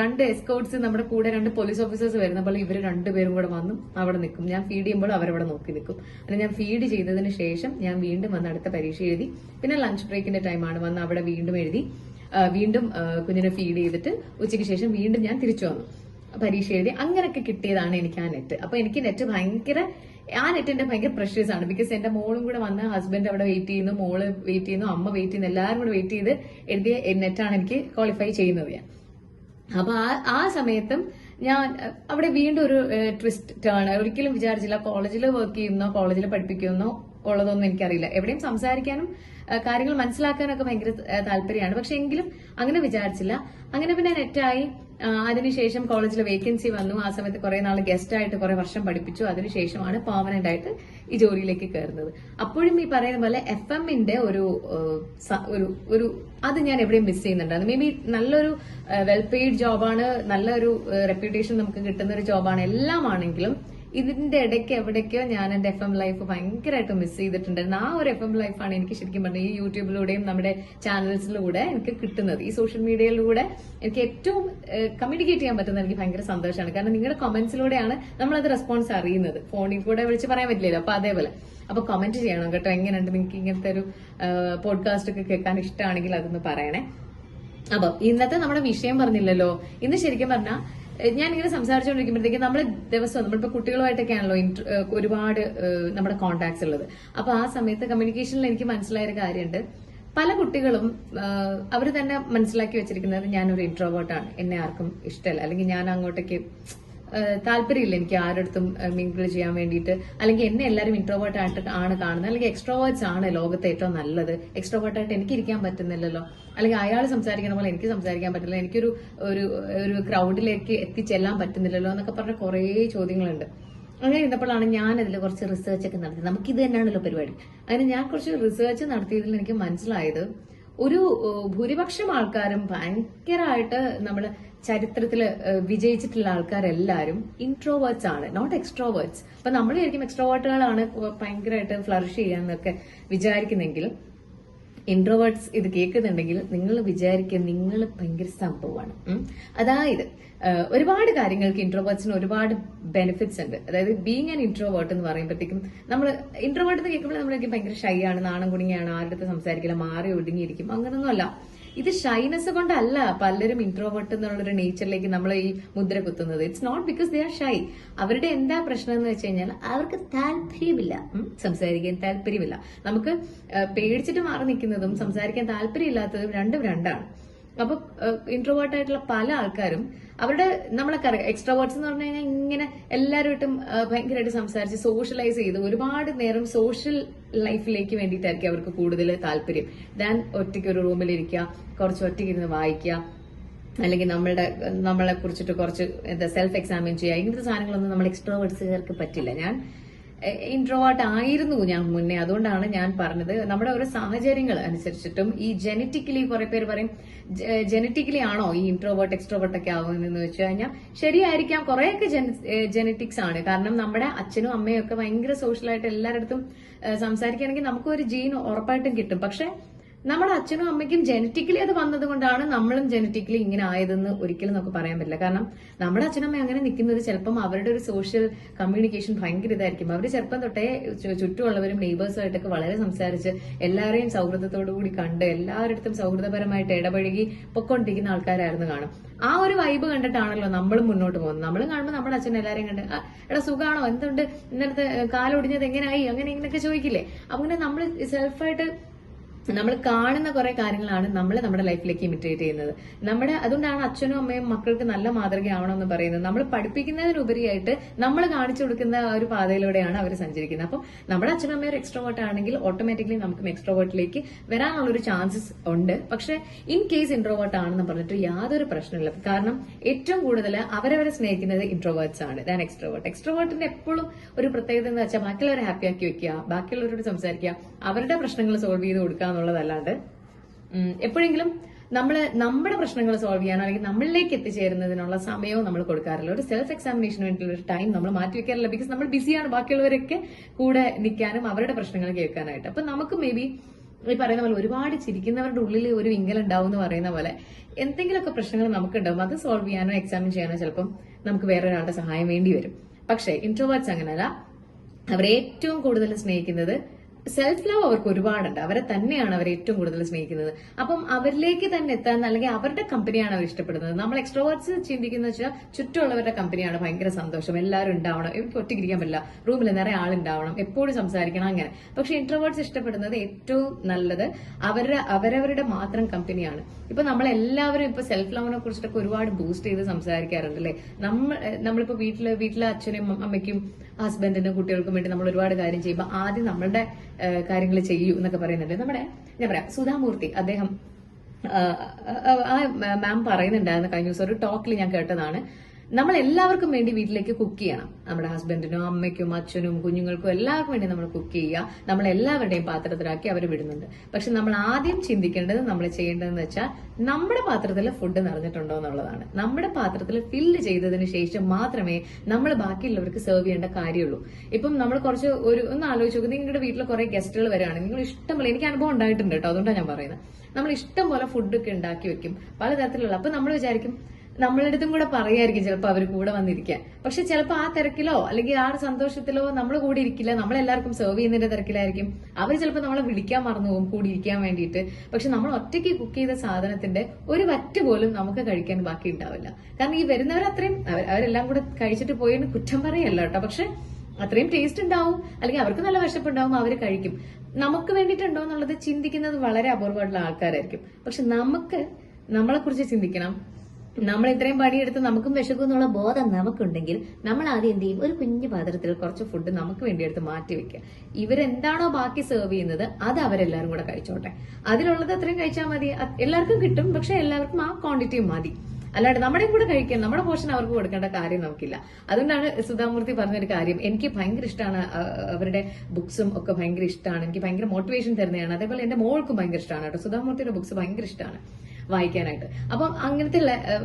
A: രണ്ട് എസ്കോട്ട്സ് നമ്മുടെ കൂടെ രണ്ട് പോലീസ് ഓഫീസേഴ്സ് വരുന്ന പോലെ ഇവർ രണ്ടുപേരും കൂടെ വന്നു അവിടെ നിൽക്കും. ഞാൻ ഫീഡ് ചെയ്യുമ്പോൾ അവരവിടെ നോക്കി നിൽക്കും. അങ്ങനെ ഞാൻ ഫീഡ് ചെയ്തതിന് ശേഷം ഞാൻ വീണ്ടും വന്ന് അടുത്ത പരീക്ഷ എഴുതി പിന്നെ ലഞ്ച് ബ്രേക്കിന്റെ ടൈമാണ് വന്ന് അവിടെ വീണ്ടും എഴുതി വീണ്ടും കുഞ്ഞിനെ ഫീഡ് ചെയ്തിട്ട് ഉച്ചയ്ക്ക് ശേഷം വീണ്ടും ഞാൻ തിരിച്ചു വന്നു. പരീക്ഷ എഴുതി അങ്ങനെയൊക്കെ കിട്ടിയതാണ് എനിക്ക് ആ നെറ്റ് അപ്പൊ എനിക്ക് നെറ്റ് ഭയങ്കര ആ നെറ്റിന്റെ ഭയങ്കര പ്രഷ്യസ് ആണ്. ബിക്കോസ് എന്റെ മോളും കൂടെ വന്ന് ഹസ്ബൻഡ് അവിടെ വെയിറ്റ് ചെയ്യുന്നു മോൾ വെയിറ്റ് ചെയ്യുന്നു അമ്മ വെയിറ്റ് ചെയ്യുന്നു എല്ലാവരും കൂടെ വെയിറ്റ് ചെയ്ത് എഴുതിയ നെറ്റാണ് എനിക്ക് ക്വാളിഫൈ ചെയ്യുന്നത് ഞാൻ. അപ്പൊ ആ ആ സമയത്തും ഞാൻ അവിടെ വീണ്ടും ഒരു ട്വിസ്റ്റ് ടേൺ ഒരിക്കലും വിചാരിച്ചില്ല കോളേജിൽ വർക്ക് ചെയ്യുന്നോ കോളേജിൽ പഠിപ്പിക്കുന്നോ ഉള്ളതൊന്നും എനിക്കറിയില്ല. എവിടെയും സംസാരിക്കാനും കാര്യങ്ങൾ മനസ്സിലാക്കാനൊക്കെ ഭയങ്കര താല്പര്യമാണ്. പക്ഷെ എങ്കിലും അങ്ങനെ വിചാരിച്ചില്ല. അങ്ങനെ പിന്നെ നെറ്റായി അതിനുശേഷം കോളേജിൽ വേക്കൻസി വന്നു. ആ സമയത്ത് കുറെ നാൾ ഗസ്റ്റ് ആയിട്ട് കുറെ വർഷം പഠിപ്പിച്ചു. അതിനുശേഷമാണ് പെർമനന്റ് ആയിട്ട് ഈ ജോലിയിലേക്ക് കയറുന്നത്. അപ്പോഴും ഈ പറയുന്ന പോലെ എഫ് എമ്മിന്റെ ഒരു ഒരു അത് ഞാൻ എവിടെയും മിസ് ചെയ്യുന്നുണ്ട് അത് മേ ബി നല്ലൊരു വെൽ പെയ്ഡ് ജോബാണ് നല്ലൊരു റെപ്യൂട്ടേഷൻ നമുക്ക് കിട്ടുന്ന ഒരു ജോബാണ് എല്ലാം ആണെങ്കിലും ഇതിന്റെ ഇടയ്ക്ക് എവിടേക്കോ ഞാൻ എന്റെ എഫ് എം ലൈഫ് ഭയങ്കരമായിട്ട് മിസ് ചെയ്തിട്ടുണ്ടായിരുന്നു. ആ ഒരു എഫ് എം ലൈഫാണ് എനിക്ക് ശരിക്കും പറഞ്ഞാൽ ഈ യൂട്യൂബിലൂടെയും നമ്മുടെ ചാനൽസിലൂടെ എനിക്ക് കിട്ടുന്നത്. ഈ സോഷ്യൽ മീഡിയയിലൂടെ എനിക്ക് ഏറ്റവും കമ്മ്യൂണിക്കേറ്റ് ചെയ്യാൻ പറ്റുന്നത് എനിക്ക് ഭയങ്കര സന്തോഷമാണ്. കാരണം നിങ്ങളുടെ കമന്റ്സിലൂടെയാണ് നമ്മളത് റെസ്പോൺസ് അറിയുന്നത്. ഫോണിൽ കൂടെ വിളിച്ച് പറയാൻ പറ്റില്ലല്ലോ. അപ്പൊ അതേപോലെ. അപ്പൊ കമന്റ് ചെയ്യണം കേട്ടോ. എങ്ങനെയുണ്ട്? നിങ്ങൾക്ക് ഇങ്ങനത്തെ ഒരു പോഡ്കാസ്റ്റ് ഒക്കെ കേൾക്കാൻ ഇഷ്ടമാണെങ്കിൽ അതൊന്ന് പറയണേ. അപ്പൊ ഇന്നത്തെ നമ്മുടെ വിഷയം പറഞ്ഞില്ലല്ലോ. ഇന്ന് ശരിക്കും പറഞ്ഞാൽ ഞാൻ ഇങ്ങനെ സംസാരിച്ചുകൊണ്ടിരിക്കുമ്പോഴത്തേക്ക് നമ്മൾ നമ്മളിപ്പോ കുട്ടികളുമായിട്ടൊക്കെയാണല്ലോ ആണല്ലോ ഒരുപാട് നമ്മുടെ കോണ്ടാക്ട്സ് ഉള്ളത്. അപ്പൊ ആ സമയത്ത് കമ്മ്യൂണിക്കേഷനിൽ എനിക്ക് മനസ്സിലായ ഒരു കാര്യമുണ്ട് പല കുട്ടികളും അവർ തന്നെ മനസ്സിലാക്കി വെച്ചിരിക്കുന്നത് ഞാനൊരു ഇൻട്രോവേർട്ടാണ് എന്നെ ആർക്കും ഇഷ്ടമല്ല അല്ലെങ്കിൽ ഞാൻ അങ്ങോട്ടേക്ക് താല്പര്യമില്ല എനിക്ക് ആരടുത്തും മിങ്കിൾ ചെയ്യാൻ വേണ്ടിയിട്ട്. അല്ലെങ്കിൽ എന്നെ എല്ലാവരും ഇൻട്രോവേർട്ട് ആയിട്ട് ആണ് കാണുന്നത്. അല്ലെങ്കിൽ എക്സ്ട്രോവേർട്സ് ആണ് ലോകത്തെ ഏറ്റവും നല്ലത്. എക്സ്ട്രോവേർട്ട് ആയിട്ട് എനിക്ക് ഇരിക്കാൻ പറ്റുന്നില്ലല്ലോ. അല്ലെങ്കിൽ അയാൾ സംസാരിക്കുന്ന പോലെ എനിക്ക് സംസാരിക്കാൻ പറ്റില്ല. എനിക്കൊരു ഒരു ഒരു ക്രൗഡിലേക്ക് എത്തിച്ചെല്ലാൻ പറ്റുന്നില്ലല്ലോ എന്നൊക്കെ പറഞ്ഞ കുറേ ചോദ്യങ്ങളുണ്ട്. അങ്ങനെ ഇരുന്നപ്പോഴാണ് ഞാൻ അതിൽ കുറച്ച് റിസർച്ച് ഒക്കെ നടത്തിയത്. നമുക്ക് ഇത് തന്നെയാണല്ലോ പരിപാടി. അങ്ങനെ ഞാൻ കുറച്ച് റിസർച്ച് നടത്തിയതിൽ എനിക്ക് മനസ്സിലായത് ഒരു ഭൂരിപക്ഷം ആൾക്കാരും ഭയങ്കരമായിട്ട് നമ്മൾ ചരിത്രത്തിൽ വിജയിച്ചിട്ടുള്ള ആൾക്കാരെല്ലാരും ഇൻട്രോവേർട്സ് ആണ് നോട്ട് എക്സ്ട്രോവേർട്സ് അപ്പൊ നമ്മൾ ശരിക്കും എക്സ്ട്രോവേർട്ടുകളാണ് ഭയങ്കരമായിട്ട് ഫ്ലറിഷ് ചെയ്യാന്നൊക്കെ വിചാരിക്കുന്നെങ്കിൽ ഇൻട്രോവേർട്സ് ഇത് കേൾക്കുന്നുണ്ടെങ്കിൽ നിങ്ങൾ വിചാരിക്കുക നിങ്ങൾ ഭയങ്കര സംഭവമാണ്. അതായത് ഒരുപാട് കാര്യങ്ങൾക്ക് ഇൻട്രോവേർട്സിന് ഒരുപാട് ബെനിഫിറ്റ്സ് ഉണ്ട്. അതായത് ബീങ് ആൻ ഇൻട്രോവേർട്ട് എന്ന് പറയുമ്പോഴത്തേക്കും നമ്മൾ ഇൻട്രോവേർട്ട് എന്ന് കേൾക്കുമ്പോൾ നമ്മളെനിക്ക് ഭയങ്കര ഷൈ ആണ് നാണം കുടുങ്ങിയാണ് ആരുടെ അടുത്ത് സംസാരിക്കില്ല മാറി ഒതുങ്ങിയിരിക്കും അങ്ങനൊന്നുമല്ല. ഇത് ഷൈനസ് കൊണ്ടല്ല പലരും ഇൻട്രോവേർട്ട് എന്നുള്ള ഒരു നേച്ചറിലേക്ക് നമ്മൾ ഈ മുദ്ര കുത്തുന്നത്. It's not because they are shy അവരുടെ എന്താ പ്രശ്നം എന്ന് വെച്ച് കഴിഞ്ഞാൽ അവർക്ക് താല്പര്യമില്ല. സംസാരിക്കാൻ താല്പര്യമില്ല. നമുക്ക് പേടിച്ചിട്ട് മാറി നിൽക്കുന്നതും സംസാരിക്കാൻ താല്പര്യമില്ലാത്തതും രണ്ടും രണ്ടാണ്. അപ്പൊ ഇൻട്രോവേർട്ട് ആയിട്ടുള്ള പല ആൾക്കാരും അവരുടെ നമ്മളൊക്കെ അറിയാം എക്സ്ട്രോവേർട്സ് എന്ന് പറഞ്ഞു കഴിഞ്ഞാൽ ഇങ്ങനെ എല്ലാവരുമായിട്ടും ഭയങ്കരമായിട്ട് സംസാരിച്ച് സോഷ്യലൈസ് ചെയ്ത് ഒരുപാട് നേരം സോഷ്യൽ ലൈഫിലേക്ക് വേണ്ടിയിട്ടായിരിക്കും അവർക്ക് കൂടുതൽ താല്പര്യം. ദാൻ ഒറ്റയ്ക്ക് ഒരു റൂമിലിരിക്കുക കുറച്ച് ഒറ്റയ്ക്ക് ഇരുന്ന് വായിക്കുക അല്ലെങ്കിൽ നമ്മളുടെ നമ്മളെ കുറിച്ചിട്ട് കുറച്ച് എന്താ സെൽഫ് എക്സാമിൻ ചെയ്യുക ഇങ്ങനത്തെ സാധനങ്ങളൊന്നും നമ്മൾ എക്സ്ട്രോവേർട്സുകാർക്ക് പറ്റില്ല. ഞാൻ ഇൻട്രോവേർട്ട് ആയിരുന്നു ഞാൻ മുന്നേ. അതുകൊണ്ടാണ് ഞാൻ പറഞ്ഞത്. നമ്മുടെ ഓരോ സാഹചര്യങ്ങൾ അനുസരിച്ചിട്ടും ഈ ജനറ്റിക്കലി കുറെ പേര് പറയും ജനറ്റിക്കലി ആണോ ഈ ഇൻട്രോവേർട്ട് എക്സ്ട്രോവേർട്ട് ഒക്കെ ആവുന്നതെന്ന് വെച്ച് കഴിഞ്ഞാൽ ശരിയായിരിക്കാം. കുറെയൊക്കെ ജനറ്റിക്സ് ആണ്. കാരണം നമ്മുടെ അച്ഛനും അമ്മയും ഒക്കെ ഭയങ്കര സോഷ്യലായിട്ട് എല്ലായിടത്തും സംസാരിക്കുകയാണെങ്കിൽ നമുക്കൊരു ജീൻ ഉറപ്പായിട്ടും കിട്ടും. പക്ഷെ നമ്മുടെ അച്ഛനും അമ്മയ്ക്കും ജനറ്റിക്കലി അത് വന്നത് കൊണ്ടാണ് നമ്മളും ജനറ്റിക്കലി ഇങ്ങനെ ആയതെന്ന് ഒരിക്കലും നമുക്ക് പറയാൻ പറ്റില്ല. കാരണം നമ്മുടെ അച്ഛനും അമ്മ അങ്ങനെ നിൽക്കുന്നത് ചിലപ്പം അവരുടെ ഒരു സോഷ്യൽ കമ്മ്യൂണിക്കേഷൻ ഭയങ്കര ഇതായിരിക്കും. അവർ ചെറുപ്പം തൊട്ടേ ചുറ്റുമുള്ളവരും നെയ്ബേഴ്സുമായിട്ടൊക്കെ വളരെ സംസാരിച്ച് എല്ലാവരെയും സൗഹൃദത്തോടു കൂടി കണ്ട് എല്ലാവരുടെ സൗഹൃദപരമായിട്ട് ഇടപഴകി പൊക്കൊണ്ടിരിക്കുന്ന ആൾക്കാരായിരുന്നു കാണും. ആ ഒരു വൈബ് കണ്ടിട്ടാണല്ലോ നമ്മളും മുന്നോട്ട് പോകുന്നത്. നമ്മളും കാണുമ്പോൾ നമ്മുടെ അച്ഛൻ എല്ലാവരെയും കണ്ട് എടാ സുഖാണോ? എന്തുണ്ട്? ഇന്നലത്തെ കാലൊടിഞ്ഞത് എങ്ങനെയായി അങ്ങനെ ഇങ്ങനെയൊക്കെ ചോദിക്കില്ലേ? അപ്പൊ നമ്മൾ സെൽഫായിട്ട് നമ്മൾ കാണുന്ന കുറെ കാര്യങ്ങളാണ് നമ്മൾ നമ്മുടെ ലൈഫിലേക്ക് ഇമിറ്റേറ്റ് ചെയ്യുന്നത്. നമ്മുടെ അതുകൊണ്ടാണ് അച്ഛനും അമ്മയും മക്കൾക്ക് നല്ല മാതൃകയാവണം എന്ന് പറയുന്നത്. നമ്മൾ പഠിപ്പിക്കുന്നതിനുപരിയായിട്ട് നമ്മൾ കാണിച്ചു കൊടുക്കുന്ന ഒരു പാതയിലൂടെയാണ് അവർ സഞ്ചരിക്കുന്നത്. അപ്പം നമ്മുടെ അച്ഛനും അമ്മയും എക്സ്ട്രോവേർട്ട് ആണെങ്കിൽ ഓട്ടോമാറ്റിക്കലി നമുക്കും എക്സ്ട്രോവേർട്ടിലേക്ക് വരാനുള്ള ഒരു ചാൻസസ് ഉണ്ട്. പക്ഷെ ഇൻ കേസ് ഇൻട്രോവേർട്ട് ആണെന്ന് പറഞ്ഞിട്ട് യാതൊരു പ്രശ്നമില്ല കാരണം ഏറ്റവും കൂടുതൽ അവരവരെ സ്നേഹിക്കുന്നത് ഇൻട്രോവേർട്സ് ആണ് ദാൻ എക്സ്ട്രോവേർട്ട് എക്സ്ട്രോവേർട്ടിന്റെ എപ്പോഴും ഒരു പ്രത്യേകത എന്ന് വെച്ചാൽ ബാക്കിയുള്ളവരെ ഹാപ്പിയാക്കി വെക്കുക ബാക്കിയുള്ളവരോട് സംസാരിക്കുക അവരുടെ പ്രശ്നങ്ങൾ സോൾവ് ചെയ്ത് കൊടുക്കുക എന്നുള്ളതല്ലാണ്ട് എപ്പോഴെങ്കിലും നമ്മൾ നമ്മുടെ പ്രശ്നങ്ങൾ സോൾവ് ചെയ്യാനോ അല്ലെങ്കിൽ നമ്മളിലേക്ക് എത്തിച്ചേരുന്നതിനുള്ള സമയവും നമ്മൾ കൊടുക്കാറില്ല. ഒരു സെൽഫ് എക്സാമിനേഷന് വേണ്ടിയുള്ള ഒരു ടൈം നമ്മൾ മാറ്റി വെക്കാറില്ല ബിക്കോസ് നമ്മൾ ബിസിയാണ് ബാക്കിയുള്ളവരൊക്കെ കൂടെ നിൽക്കാനും അവരുടെ പ്രശ്നങ്ങൾ കേൾക്കാനായിട്ട്. അപ്പൊ നമുക്ക് മേ ബി ഈ പറയുന്ന പോലെ ഒരുപാട് ചിരിക്കുന്നവരുടെ ഉള്ളിൽ ഒരു വിങ്കൽ ഉണ്ടാവും എന്ന് പറയുന്ന പോലെ എന്തെങ്കിലുമൊക്കെ പ്രശ്നങ്ങൾ നമുക്കുണ്ടാവും. അത് സോൾവ് ചെയ്യാനോ എക്സാമിൻ ചെയ്യാനോ ചിലപ്പം നമുക്ക് വേറെ ഒരാളുടെ സഹായം വേണ്ടി വരും. പക്ഷേ ഇൻട്രോവേർട്സ് അങ്ങനെയല്ല. അവർ ഏറ്റവും കൂടുതൽ സ്നേഹിക്കുന്നത് സെൽഫ് ലവ് അവർക്ക് ഒരുപാടുണ്ട്. അവരെ തന്നെയാണ് അവർ ഏറ്റവും കൂടുതൽ സ്നേഹിക്കുന്നത്. അപ്പം അവരിലേക്ക് തന്നെ എത്താൻ അല്ലെങ്കിൽ അവരുടെ കമ്പനിയാണ് അവർ ഇഷ്ടപ്പെടുന്നത്. നമ്മൾ എക്സ്ട്രോവേർട്സ് ചിന്തിക്കുന്ന വെച്ചാൽ ചുറ്റുമുള്ളവരുടെ കമ്പനിയാണ് ഭയങ്കര സന്തോഷം. എല്ലാവരും ഉണ്ടാവണം. എനിക്ക് ഒറ്റയ്ക്കിരിക്കാൻ പറ്റില്ല. റൂമിൽ നിറയെ ആളുണ്ടാവണം. എപ്പോഴും സംസാരിക്കണം അങ്ങനെ. പക്ഷെ ഇൻട്രോവേർട്സ് ഇഷ്ടപ്പെടുന്നത് ഏറ്റവും നല്ലത് അവരുടെ അവരവരുടെ മാത്രം കമ്പനിയാണ് ഇപ്പൊ നമ്മളെല്ലാവരും ഇപ്പൊ സെൽഫ് ലവിനെ കുറിച്ചിട്ടൊക്കെ ഒരുപാട് ബൂസ്റ്റ് ചെയ്ത് സംസാരിക്കാറുണ്ട് അല്ലേ? നമ്മൾ നമ്മളിപ്പോ വീട്ടിൽ വീട്ടിലെ അച്ഛനും അമ്മയ്ക്കും ഹസ്ബൻഡിനും കുട്ടികൾക്കും വേണ്ടി നമ്മൾ ഒരുപാട് കാര്യം ചെയ്യുമ്പോൾ ആദ്യം നമ്മളുടെ കാര്യങ്ങൾ ചെയ്യൂ എന്നൊക്കെ പറയുന്നുണ്ട്. നമ്മുടെ ഞാൻ പറയാം സുധാമൂർത്തി അദ്ദേഹം ആ മാം പറയുന്നുണ്ടായിരുന്നു കഴിഞ്ഞ ദിവസം ഒരു ടോക്കിൽ ഞാൻ കേട്ടതാണ്. നമ്മൾ എല്ലാവർക്കും വേണ്ടി വീട്ടിലേക്ക് കുക്ക് ചെയ്യണം. നമ്മുടെ ഹസ്ബൻഡിനും അമ്മയ്ക്കും അച്ഛനും കുഞ്ഞുങ്ങൾക്കും എല്ലാവർക്കും വേണ്ടി നമ്മൾ കുക്ക് ചെയ്യുക. നമ്മൾ എല്ലാവരുടെയും പാത്രത്തിലാക്കി അവർ വിടുന്നുണ്ട്. പക്ഷെ നമ്മൾ ആദ്യം ചിന്തിക്കേണ്ടത് നമ്മൾ ചെയ്യേണ്ടതെന്ന് വെച്ചാൽ നമ്മുടെ പാത്രത്തിൽ ഫുഡ് നിറഞ്ഞിട്ടുണ്ടോ എന്നുള്ളതാണ്. നമ്മുടെ പാത്രത്തിൽ ഫില്ല് ചെയ്തതിന് ശേഷം മാത്രമേ നമ്മൾ ബാക്കിയുള്ളവർക്ക് സെർവ് ചെയ്യേണ്ട കാര്യമുള്ളൂ. ഇപ്പം നമ്മൾ കുറച്ച് ഒരു ഒന്ന് ആലോചിച്ച് നോക്കുക നിങ്ങളുടെ വീട്ടിൽ കുറെ ഗസ്റ്റുകൾ വരികയാണ് നിങ്ങൾ ഇഷ്ടം പോലെ എനിക്ക് അനുഭവം ഉണ്ടായിട്ടുണ്ട് കേട്ടോ. അതുകൊണ്ടാണ് ഞാൻ പറയുന്നത്. നമ്മൾ ഇഷ്ടം പോലെ ഫുഡൊക്കെ ഉണ്ടാക്കി വെക്കും. പലതരത്തിലുള്ള അപ്പൊ നമ്മൾ വിചാരിക്കും നമ്മളുടെ അടുത്തും കൂടെ പറയായിരിക്കും ചിലപ്പോൾ അവർ കൂടെ വന്നിരിക്കാൻ. പക്ഷെ ചിലപ്പോൾ ആ തിരക്കിലോ അല്ലെങ്കിൽ ആ സന്തോഷത്തിലോ നമ്മൾ കൂടി ഇരിക്കില്ല. നമ്മളെല്ലാവർക്കും സെർവ് ചെയ്യുന്നതിന്റെ തിരക്കിലായിരിക്കും. അവർ ചിലപ്പോൾ നമ്മളെ വിളിക്കാൻ മറന്നു പോകും കൂടി ഇരിക്കാൻ വേണ്ടിയിട്ട്. പക്ഷെ നമ്മൾ ഒറ്റയ്ക്ക് കുക്ക് ചെയ്ത സാധനത്തിന്റെ ഒരു വറ്റ് പോലും നമുക്ക് കഴിക്കാൻ ബാക്കി ഉണ്ടാവില്ല. കാരണം ഈ വരുന്നവർ അത്രയും അവരെല്ലാം കൂടെ കഴിച്ചിട്ട് പോയെന്ന് കുറ്റം പറയല്ല കേട്ടോ. പക്ഷെ അത്രയും ടേസ്റ്റ് ഉണ്ടാവും. അല്ലെങ്കിൽ അവർക്ക് നല്ല വിശപ്പുണ്ടാവും അവർ കഴിക്കും. നമുക്ക് വേണ്ടിയിട്ടുണ്ടോ എന്നുള്ളത് ചിന്തിക്കുന്നത് വളരെ അപൂർവമായിട്ടുള്ള ആൾക്കാരായിരിക്കും. പക്ഷെ നമുക്ക് നമ്മളെക്കുറിച്ച് ചിന്തിക്കണം. നമ്മൾ ഇത്രയും പണിയെടുത്ത് നമുക്കും വിശക്കും എന്നുള്ള ബോധം നമുക്കുണ്ടെങ്കിൽ നമ്മൾ ആദ്യം എന്ത് ചെയ്യും? ഒരു കുഞ്ഞു പാത്രത്തിൽ കുറച്ച് ഫുഡ് നമുക്ക് വേണ്ടി എടുത്ത് മാറ്റി വെക്കുക. ഇവരെന്താണോ ബാക്കി സെർവ് ചെയ്യുന്നത് അത് അവരെല്ലാവരും കൂടെ കഴിച്ചോട്ടെ. അതിലുള്ളത് അത്രയും കഴിച്ചാൽ മതി. എല്ലാവർക്കും കിട്ടും. പക്ഷെ എല്ലാവർക്കും ആ ക്വാണ്ടിറ്റിയും മതി. അല്ലാണ്ട് നമ്മുടെ കൂടെ കഴിക്കാൻ നമ്മുടെ പോഷൻ അവർക്ക് കൊടുക്കേണ്ട കാര്യം നമുക്കില്ല. അതുകൊണ്ടാണ് സുധാമൂർത്തി പറഞ്ഞൊരു കാര്യം. എനിക്ക് ഭയങ്കര ഇഷ്ടമാണ് അവരുടെ ബുക്സും ഒക്കെ ഭയങ്കര ഇഷ്ടമാണ് എനിക്ക് ഭയങ്കര മോട്ടിവേഷൻ തരുന്നതാണ്. അതേപോലെ എന്റെ മോൾക്കും ഭയങ്കര ഇഷ്ടമാണ് കേട്ടോ. സുധാമൂർത്തിയുടെ ബുക്സ് ഭയങ്കര ഇഷ്ടമാണ് വായിക്കാനായിട്ട്. അപ്പം അങ്ങനത്തെ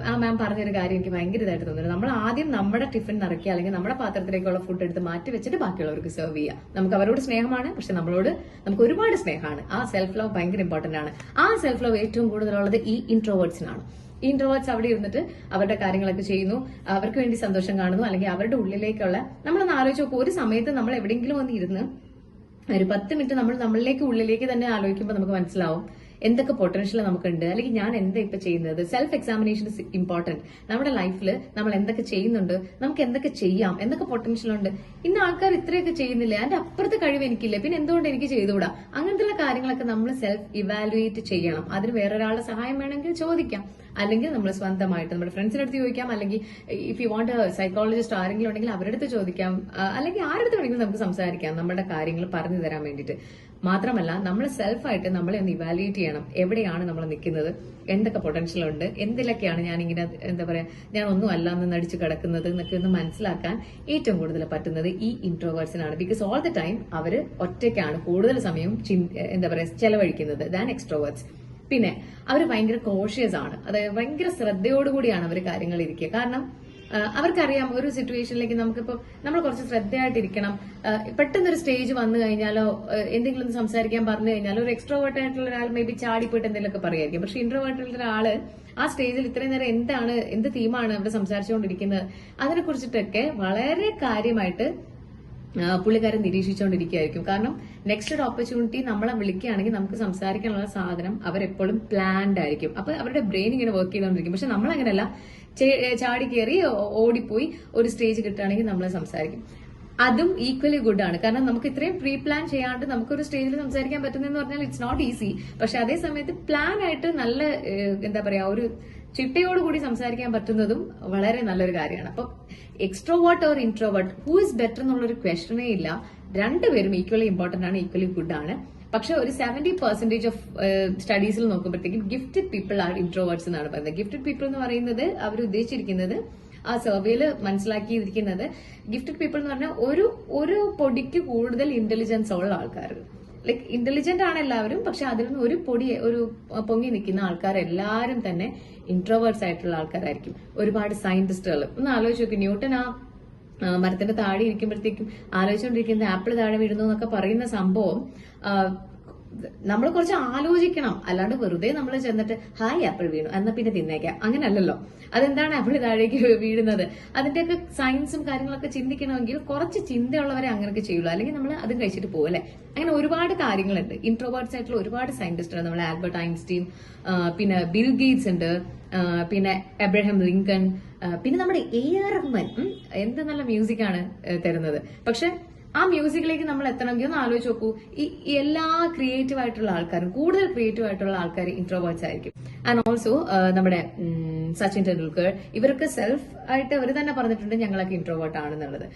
A: ആ മാം പറഞ്ഞൊരു കാര്യം എനിക്ക് ഭയങ്കര ഇതായിട്ട് തോന്നുന്നു. നമ്മൾ ആദ്യം നമ്മുടെ ടിഫിൻ നിറയ്ക്കുക അല്ലെങ്കിൽ നമ്മുടെ പാത്രത്തിലേക്കുള്ള ഫുഡ് എടുത്ത് മാറ്റി വെച്ചിട്ട് ബാക്കിയുള്ളവർക്ക് സെർവ് ചെയ്യുക. നമുക്ക് അവരോട് സ്നേഹമാണ് പക്ഷെ നമ്മളോട് നമുക്ക് ഒരുപാട് സ്നേഹമാണ്. ആ സെൽഫ് ലവ് ഭയങ്കര ഇമ്പോർട്ടന്റ് ആണ്. ആ സെൽഫ് ലവ് ഏറ്റവും കൂടുതലുള്ളത് ഈ ഇൻട്രോവേർട്സിനാണ് ഇൻട്രോവേർട്സ് അവിടെ ഇരുന്നിട്ട് അവരുടെ കാര്യങ്ങളൊക്കെ ചെയ്യുന്നു. അവർക്ക് വേണ്ടി സന്തോഷം കാണുന്നു. അല്ലെങ്കിൽ അവരുടെ ഉള്ളിലേക്കുള്ള നമ്മളൊന്ന് ആലോചിച്ച് നോക്കും. ഒരു സമയത്ത് നമ്മൾ എവിടെയെങ്കിലും ഒന്ന് ഇരുന്ന് ഒരു പത്ത് മിനിറ്റ് നമ്മൾ നമ്മളിലേക്ക് ഉള്ളിലേക്ക് തന്നെ ആലോചിക്കുമ്പോൾ നമുക്ക് മനസ്സിലാവും. എന്തൊക്കെ പൊട്ടൻഷ്യൽ നമുക്കുണ്ട് അല്ലെങ്കിൽ ഞാൻ എന്താ ഇപ്പൊ ചെയ്യുന്നത് സെൽഫ് എക്സാമിനേഷൻ ഇസ് ഇമ്പോർട്ടന്റ് നമ്മുടെ ലൈഫിൽ നമ്മൾ എന്തൊക്കെ ചെയ്യുന്നുണ്ട് നമുക്ക് എന്തൊക്കെ ചെയ്യാം എന്തൊക്കെ പൊട്ടൻഷ്യൽ ഉണ്ട്. ഇന്ന് ആൾക്കാർ ഇത്രയൊക്കെ ചെയ്യുന്നില്ല അതിന്റെ അപ്പുറത്തെ കഴിവ് എനിക്കില്ല പിന്നെ എന്തുകൊണ്ട് എനിക്ക് ചെയ്തുകൂടാ? അങ്ങനത്തെ കാര്യങ്ങളൊക്കെ നമ്മൾ സെൽഫ് ഇവാലുവേറ്റ് ചെയ്യണം. അതിന് വേറൊരാളുടെ സഹായം വേണമെങ്കിൽ ചോദിക്കാം. അല്ലെങ്കിൽ നമ്മൾ സ്വന്തമായിട്ട് നമ്മുടെ ഫ്രണ്ട്സിന്റെ അടുത്ത് ചോദിക്കാം അല്ലെങ്കിൽ ഇഫ് യു വാണ്ട് സൈക്കോളജിസ്റ്റ് ആരെങ്കിലും ഉണ്ടെങ്കിൽ അവരുടെ അടുത്ത് ചോദിക്കാം അല്ലെങ്കിൽ ആരുടെ അടുത്ത് വേണമെങ്കിലും നമുക്ക് സംസാരിക്കാം നമ്മുടെ കാര്യങ്ങൾ പറഞ്ഞു തരാൻ വേണ്ടിയിട്ട്. മാത്രമല്ല നമ്മൾ സെൽഫായിട്ട് നമ്മളെ ഒന്ന് ഇവാലുവേറ്റ് ചെയ്യണം. എവിടെയാണ് നമ്മൾ നിൽക്കുന്നത്? എന്തൊക്കെ പൊട്ടൻഷ്യൽ ഉണ്ട്? എന്തിലൊക്കെയാണ് ഞാൻ ഇങ്ങനെ എന്താ പറയുക ഞാൻ ഒന്നും അല്ല എന്ന് നടിച്ചു കിടക്കുന്നത് എന്നൊക്കെ ഒന്ന് മനസ്സിലാക്കാൻ ഏറ്റവും കൂടുതൽ പറ്റുന്നത് ഈ ഇൻട്രോവേഴ്സിനാണ് ബിക്കോസ് ഓൾ ദ ടൈം അവർ ഒറ്റയ്ക്കാണ് കൂടുതൽ സമയം എന്താ പറയുക ചെലവഴിക്കുന്നത് ദാൻ എക്സ്ട്രോവേർട്സ് പിന്നെ അവർ ഭയങ്കര കോഷ്യസ് ആണ്. അതായത് ഭയങ്കര ശ്രദ്ധയോടുകൂടിയാണ് അവർ കാര്യങ്ങൾ ഇരിക്കുക. കാരണം അവർക്കറിയാം ഒരു സിറ്റുവേഷനിലേക്ക് നമുക്കിപ്പോ നമ്മൾ കുറച്ച് ശ്രദ്ധയായിട്ടിരിക്കണം. പെട്ടെന്ന് പെട്ടെന്നൊരു സ്റ്റേജ് വന്നു കഴിഞ്ഞാലോ എന്തെങ്കിലും സംസാരിക്കാൻ പറഞ്ഞു കഴിഞ്ഞാലോ ഒരു എക്സ്ട്രോവേർട്ട് ആയിട്ടുള്ള ഒരാൾ മേ ബി ചാടിപ്പോയിട്ട് എന്തെങ്കിലുമൊക്കെ പറയായിരിക്കും. പക്ഷെ ഇൻട്രോവേർട്ട് ആയിട്ടുള്ള ആ സ്റ്റേജിൽ ഇത്രയും നേരം എന്താണ് എന്ത് തീമാണ് അവർ സംസാരിച്ചുകൊണ്ടിരിക്കുന്നത് അതിനെ കുറിച്ചിട്ടൊക്കെ വളരെ കാര്യമായിട്ട് പുള്ളിക്കാരൻ നിരീക്ഷിച്ചുകൊണ്ടിരിക്കുകയായിരിക്കും കാരണം നെക്സ്റ്റ് ഒരു ഓപ്പർച്യൂണിറ്റി നമ്മളെ വിളിക്കുകയാണെങ്കിൽ നമുക്ക് സംസാരിക്കാനുള്ള സാധനം അവരെപ്പോഴും പ്ലാൻഡ് ആയിരിക്കും. അപ്പൊ അവരുടെ ബ്രെയിൻ ഇങ്ങനെ വർക്ക് ചെയ്തുകൊണ്ടിരിക്കും പക്ഷെ നമ്മൾ അങ്ങനെയല്ല ചാടി കയറി ഓടിപ്പോയി ഒരു സ്റ്റേജ് കിട്ടുകയാണെങ്കിൽ നമ്മൾ സംസാരിക്കും. അതും ഈക്വലി ഗുഡ് ആണ്. കാരണം നമുക്ക് ഇത്രയും പ്രീ പ്ലാൻ ചെയ്യാണ്ട് നമുക്ക് ഒരു സ്റ്റേജിൽ സംസാരിക്കാൻ പറ്റുന്നതെന്ന് പറഞ്ഞാൽ ഇറ്റ്സ് നോട്ട് ഈസി പക്ഷെ അതേ സമയത്ത് പ്ലാൻ ആയിട്ട് നല്ല എന്താ പറയാ ഒരു ചിട്ടയോടുകൂടി സംസാരിക്കാൻ പറ്റുന്നതും വളരെ നല്ലൊരു കാര്യമാണ്. അപ്പൊ extrovert or introvert who is better എന്നുള്ളൊരു ക്വസ്റ്റനേ ഇല്ല. രണ്ടുപേരും ഈക്വലി ഇമ്പോർട്ടന്റ് ആണ് ഈക്വലി ഗുഡ് ആണ്. പക്ഷെ ഒരു സെവന്റി പെർസെന്റേജ് ഓഫ് സ്റ്റഡീസിൽ നോക്കുമ്പോഴത്തേക്കും ഗിഫ്റ്റഡ് പീപ്പിൾ ആർ ഇൻട്രോവേർട്സ് എന്നാണ് പറയുന്നത്. ഗിഫ്റ്റഡ് പീപ്പിൾ എന്ന് പറയുന്നത് അവർ ഉദ്ദേശിച്ചിരിക്കുന്നത് ആ സർവേയിൽ മനസ്സിലാക്കിയിരിക്കുന്നത് ഗിഫ്റ്റഡ് പീപ്പിൾ എന്ന് പറഞ്ഞാൽ ഒരു ഒരു പൊടിക്ക് കൂടുതൽ ഇന്റലിജൻസ് ഉള്ള ആൾക്കാർ. ലൈക്ക് ഇന്റലിജന്റ് ആണ് എല്ലാവരും പക്ഷെ അതിൽ നിന്ന് ഒരു പൊടി ഒരു പൊങ്ങി നിൽക്കുന്ന ആൾക്കാർ എല്ലാവരും തന്നെ ഇൻട്രോവേർട്സ് ആയിട്ടുള്ള ആൾക്കാരായിരിക്കും. ഒരുപാട് സയന്റിസ്റ്റുകൾ ഒന്ന് ആലോചിച്ച് നോക്കി ന്യൂട്ടൻ ആ ആ, മരത്തിന്റെ താഴെ ഇരിക്കുമ്പോഴത്തേക്കും ആലോചിച്ചുകൊണ്ടിരിക്കുന്ന ആപ്പിൾ താഴെ വീഴുന്നു എന്നൊക്കെ പറയുന്ന സംഭവം നമ്മൾ കുറച്ച് ആലോചിക്കണം. അല്ലാണ്ട് വെറുതെ നമ്മൾ ചെന്നിട്ട് ഹായ് ആപ്പിൾ വീണു. എന്നാ പിന്നെ തിന്നേക്കാം. അങ്ങനല്ലല്ലോ. അതെന്താണ് ആപ്പിൾ താഴേക്ക് [LAUGHS] വീഴുന്നത്? അതിന്റെയൊക്കെ സയൻസും കാര്യങ്ങളൊക്കെ ചിന്തിക്കണമെങ്കിൽ കുറച്ച് ചിന്തയുള്ളവരെ അങ്ങനെയൊക്കെ ചെയ്യുള്ളൂ. അല്ലെങ്കിൽ നമ്മൾ അത് കഴിച്ചിട്ട് പോകും അല്ലെ? അങ്ങനെ ഒരുപാട് കാര്യങ്ങളുണ്ട്. ഇൻട്രോവേർട്സ് ആയിട്ടുള്ള ഒരുപാട് സയന്റിസ്റ്റ് ഉണ്ട് നമ്മൾ ആൽബർട്ട് ഐൻസ്റ്റീൻ പിന്നെ ബിൽ ഗേറ്റ്സ് ഉണ്ട്. പിന്നെ എബ്രഹാം ലിങ്കൺ. പിന്നെ നമ്മുടെ എ ആർ റഹ്മാൻ എന്ത് നല്ല മ്യൂസിക്കാണ് തരുന്നത്. പക്ഷെ ആ മ്യൂസിക്കിലേക്ക് നമ്മൾ എത്തണമെങ്കിൽ ഒന്ന് ആലോചിച്ച് നോക്കൂ. ഈ എല്ലാ ക്രിയേറ്റീവ് ആയിട്ടുള്ള ആൾക്കാരും കൂടുതൽ ക്രിയേറ്റീവ് ആയിട്ടുള്ള ആൾക്കാർ ഇൻട്രോവേർട്സ് ആയിരിക്കും. ആൻഡ് ഓൾസോ നമ്മുടെ സച്ചിൻ ടെണ്ടുൽക്കർ ഇവരൊക്കെ സെൽഫ് ആയിട്ട് അവർ തന്നെ പറഞ്ഞിട്ടുണ്ട് ഞങ്ങളൊക്കെ ഇൻട്രോവേർട്ട് ആണെന്നുള്ളത്.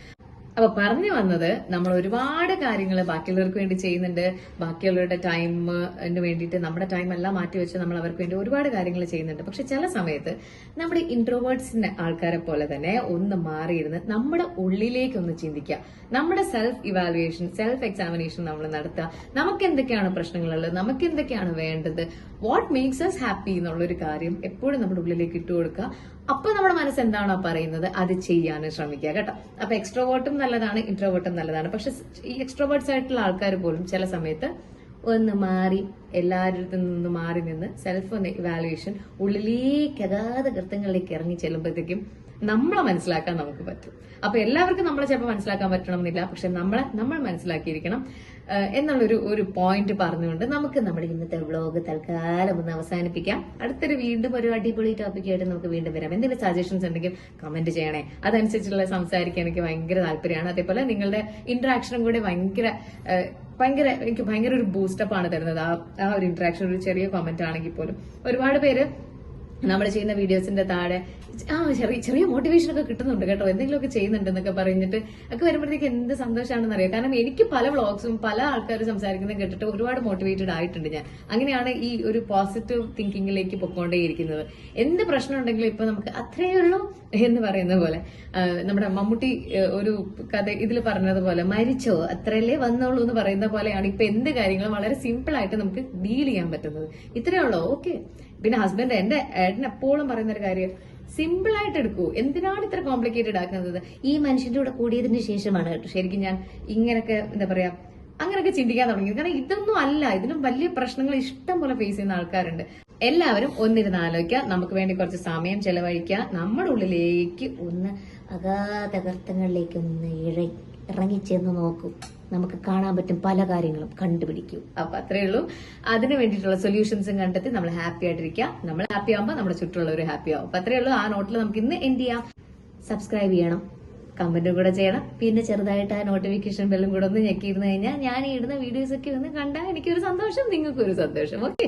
A: അപ്പൊ പറഞ്ഞു വന്നത് നമ്മൾ ഒരുപാട് കാര്യങ്ങൾ ബാക്കിയുള്ളവർക്ക് വേണ്ടി ചെയ്യുന്നുണ്ട്. ബാക്കിയുള്ളവരുടെ ടൈമിന് വേണ്ടിയിട്ട് നമ്മുടെ ടൈം എല്ലാം മാറ്റി വെച്ച് നമ്മൾ അവർക്ക് വേണ്ടി ഒരുപാട് കാര്യങ്ങൾ ചെയ്യുന്നുണ്ട്. പക്ഷെ ചില സമയത്ത് നമ്മുടെ ഇൻട്രോവേർട്സിന്റെ ആൾക്കാരെ പോലെ തന്നെ ഒന്ന് മാറിയിരുന്ന് നമ്മുടെ ഉള്ളിലേക്ക് ഒന്ന് ചിന്തിക്കുക. നമ്മുടെ സെൽഫ് ഇവാലുവേഷൻ സെൽഫ് എക്സാമിനേഷൻ നമ്മൾ നടത്തുക. നമുക്ക് എന്തൊക്കെയാണ് പ്രശ്നങ്ങളുള്ളത്? നമുക്ക് എന്തൊക്കെയാണ് വേണ്ടത്? വാട്ട് മേക്സ് അസ് ഹാപ്പി എന്നുള്ള ഒരു കാര്യം എപ്പോഴും നമ്മുടെ ഉള്ളിലേക്ക് ഇട്ടു കൊടുക്കുക അപ്പൊ നമ്മുടെ മനസ്സ് എന്താണോ പറയുന്നത് അത് ചെയ്യാൻ ശ്രമിക്കുക കേട്ടോ. അപ്പൊ എക്സ്ട്രോവേർട്ടും നല്ലതാണ് ഇൻട്രോവേർട്ടും നല്ലതാണ്. പക്ഷെ ഈ എക്സ്ട്രോവേർട്സ് ആയിട്ടുള്ള ആൾക്കാർ പോലും ചില സമയത്ത് ഒന്ന് മാറി എല്ലാവരുടെ നിന്ന് മാറി നിന്ന് സെൽഫ് ഇവാലുവേഷൻ ഉള്ളിലേക്ക് അതാത് കൃത്യങ്ങളിലേക്ക് ഇറങ്ങി ചെല്ലുമ്പോഴത്തേക്കും നമ്മളെ മനസ്സിലാക്കാൻ നമുക്ക് പറ്റും. അപ്പൊ എല്ലാവർക്കും നമ്മളെ ചിലപ്പോൾ മനസ്സിലാക്കാൻ പറ്റണമെന്നില്ല. പക്ഷെ നമ്മളെ നമ്മൾ മനസ്സിലാക്കിയിരിക്കണം. എന്നുള്ളൊരു ഒരു പോയിന്റ് പറഞ്ഞുകൊണ്ട് നമുക്ക് നമ്മുടെ ഇന്നത്തെ വ്ളോഗ് തൽക്കാലം ഒന്ന് അവസാനിപ്പിക്കാം. അടുത്തൊരു വീണ്ടും ഒരു അടിപൊളി ടോപ്പിക് ആയിട്ട് നമുക്ക് വീണ്ടും വരാം. എന്തെങ്കിലും സജഷൻസ് ഉണ്ടെങ്കിൽ കമന്റ് ചെയ്യണേ. അതനുസരിച്ചുള്ള സംസാരിക്കാൻ എനിക്ക് ഭയങ്കര താല്പര്യമാണ്. അതേപോലെ നിങ്ങളുടെ ഇന്ററാക്ഷനും കൂടെ ഭയങ്കര ഭയങ്കര എനിക്ക് ഭയങ്കര ഒരു ബൂസ്റ്റപ്പ് ആണ് തരുന്നത്. ആ ആ ഒരു ഇന്ററാക്ഷൻ ഒരു ചെറിയ കമന്റ് ആണെങ്കിൽ പോലും. ഒരുപാട് പേര് നമ്മൾ ചെയ്യുന്ന വീഡിയോസിന്റെ താഴെ ആ ചെറിയ ചെറിയ മോട്ടിവേഷൻ ഒക്കെ കിട്ടുന്നുണ്ട് കേട്ടോ. എന്തെങ്കിലുമൊക്കെ ചെയ്യുന്നുണ്ട് എന്നൊക്കെ പറഞ്ഞിട്ട് ഒക്കെ വരുമ്പോഴത്തേക്ക് എന്ത് സന്തോഷമാണെന്ന് അറിയാം. കാരണം എനിക്ക് പല വ്ളോഗ്സും പല ആൾക്കാരും സംസാരിക്കുന്നത് കേട്ടിട്ട് ഒരുപാട് മോട്ടിവേറ്റഡ് ആയിട്ടുണ്ട് ഞാൻ. അങ്ങനെയാണ് ഈ ഒരു പോസിറ്റീവ് തിങ്കിങ്ങിലേക്ക് പൊക്കോണ്ടേയിരിക്കുന്നത് എന്ത് പ്രശ്നം ഉണ്ടെങ്കിലും ഇപ്പൊ നമുക്ക് അത്രയേ ഉള്ളൂ എന്ന് പറയുന്ന പോലെ. നമ്മുടെ മമ്മൂട്ടി ഒരു കഥ ഇതിൽ പറഞ്ഞതുപോലെ മരിച്ചോ അത്രയല്ലേ വന്നോളൂ എന്ന് പറയുന്ന പോലെയാണ് ഇപ്പൊ എന്ത് കാര്യങ്ങളും വളരെ സിമ്പിൾ ആയിട്ട് നമുക്ക് ഡീൽ ചെയ്യാൻ പറ്റുന്നത്. ഇത്രയേ ഉള്ളൂ. ഓക്കെ പിന്നെ ഹസ്ബൻഡ് എന്റെ ഏട്ടൻ എപ്പോഴും പറയുന്ന ഒരു കാര്യം സിമ്പിൾ ആയിട്ട് എടുക്കൂ. എന്തിനാണ് ഇത്ര കോംപ്ലിക്കേറ്റഡ് ആക്കുന്നത്? ഈ മനുഷ്യന്റെ കൂടെ കൂടിയതിന് ശേഷമാണ് കേട്ടോ. ശരിക്കും ഞാൻ ഇങ്ങനൊക്കെ എന്താ പറയാ അങ്ങനെയൊക്കെ ചിന്തിക്കാൻ തുടങ്ങി കാരണം ഇതൊന്നും അല്ല. ഇതിനും വലിയ പ്രശ്നങ്ങൾ ഇഷ്ടം പോലെ ഫേസ് ചെയ്യുന്ന ആൾക്കാരുണ്ട്. എല്ലാവരും ഒന്നിരുന്ന് ആലോചിക്കുക. നമുക്ക് വേണ്ടി കുറച്ച് സമയം ചെലവഴിക്കുക. നമ്മുടെ ഉള്ളിലേക്ക് ഒന്ന് അഗാധകർത്തങ്ങളിലേക്ക് ഒന്ന് ഇഴ
B: ഇറങ്ങിച്ചെന്ന് നോക്കൂ. നമുക്ക് കാണാൻ പറ്റും പല കാര്യങ്ങളും കണ്ടുപിടിക്കും.
A: അപ്പൊ അത്രയേ ഉള്ളൂ. അതിന് വേണ്ടിയിട്ടുള്ള സൊല്യൂഷൻസും കണ്ടെത്തി നമ്മൾ ഹാപ്പി ആയിട്ടിരിക്കുക നമ്മൾ ഹാപ്പി ആകുമ്പോൾ നമ്മുടെ ചുറ്റുമുള്ളവർ ഹാപ്പി ആവും. അപ്പൊ അത്രയേ ഉള്ളൂ. ആ നോട്ടിൽ നമുക്ക് ഇന്ന് എന്ത് ചെയ്യാം.
B: സബ്സ്ക്രൈബ് ചെയ്യണം.
A: കമന്റും കൂടെ ചെയ്യണം.
B: പിന്നെ ചെറുതായിട്ട് ആ
A: നോട്ടിഫിക്കേഷൻ ബെല്ലും കൂടെ ഒന്ന് ഞെക്കിയിരുന്നു കഴിഞ്ഞാൽ ഞാൻ ഇടുന്ന വീഡിയോസ് ഒക്കെ ഒന്ന് കണ്ടാൽ എനിക്കൊരു സന്തോഷം നിങ്ങൾക്കൊരു സന്തോഷം. ഓക്കെ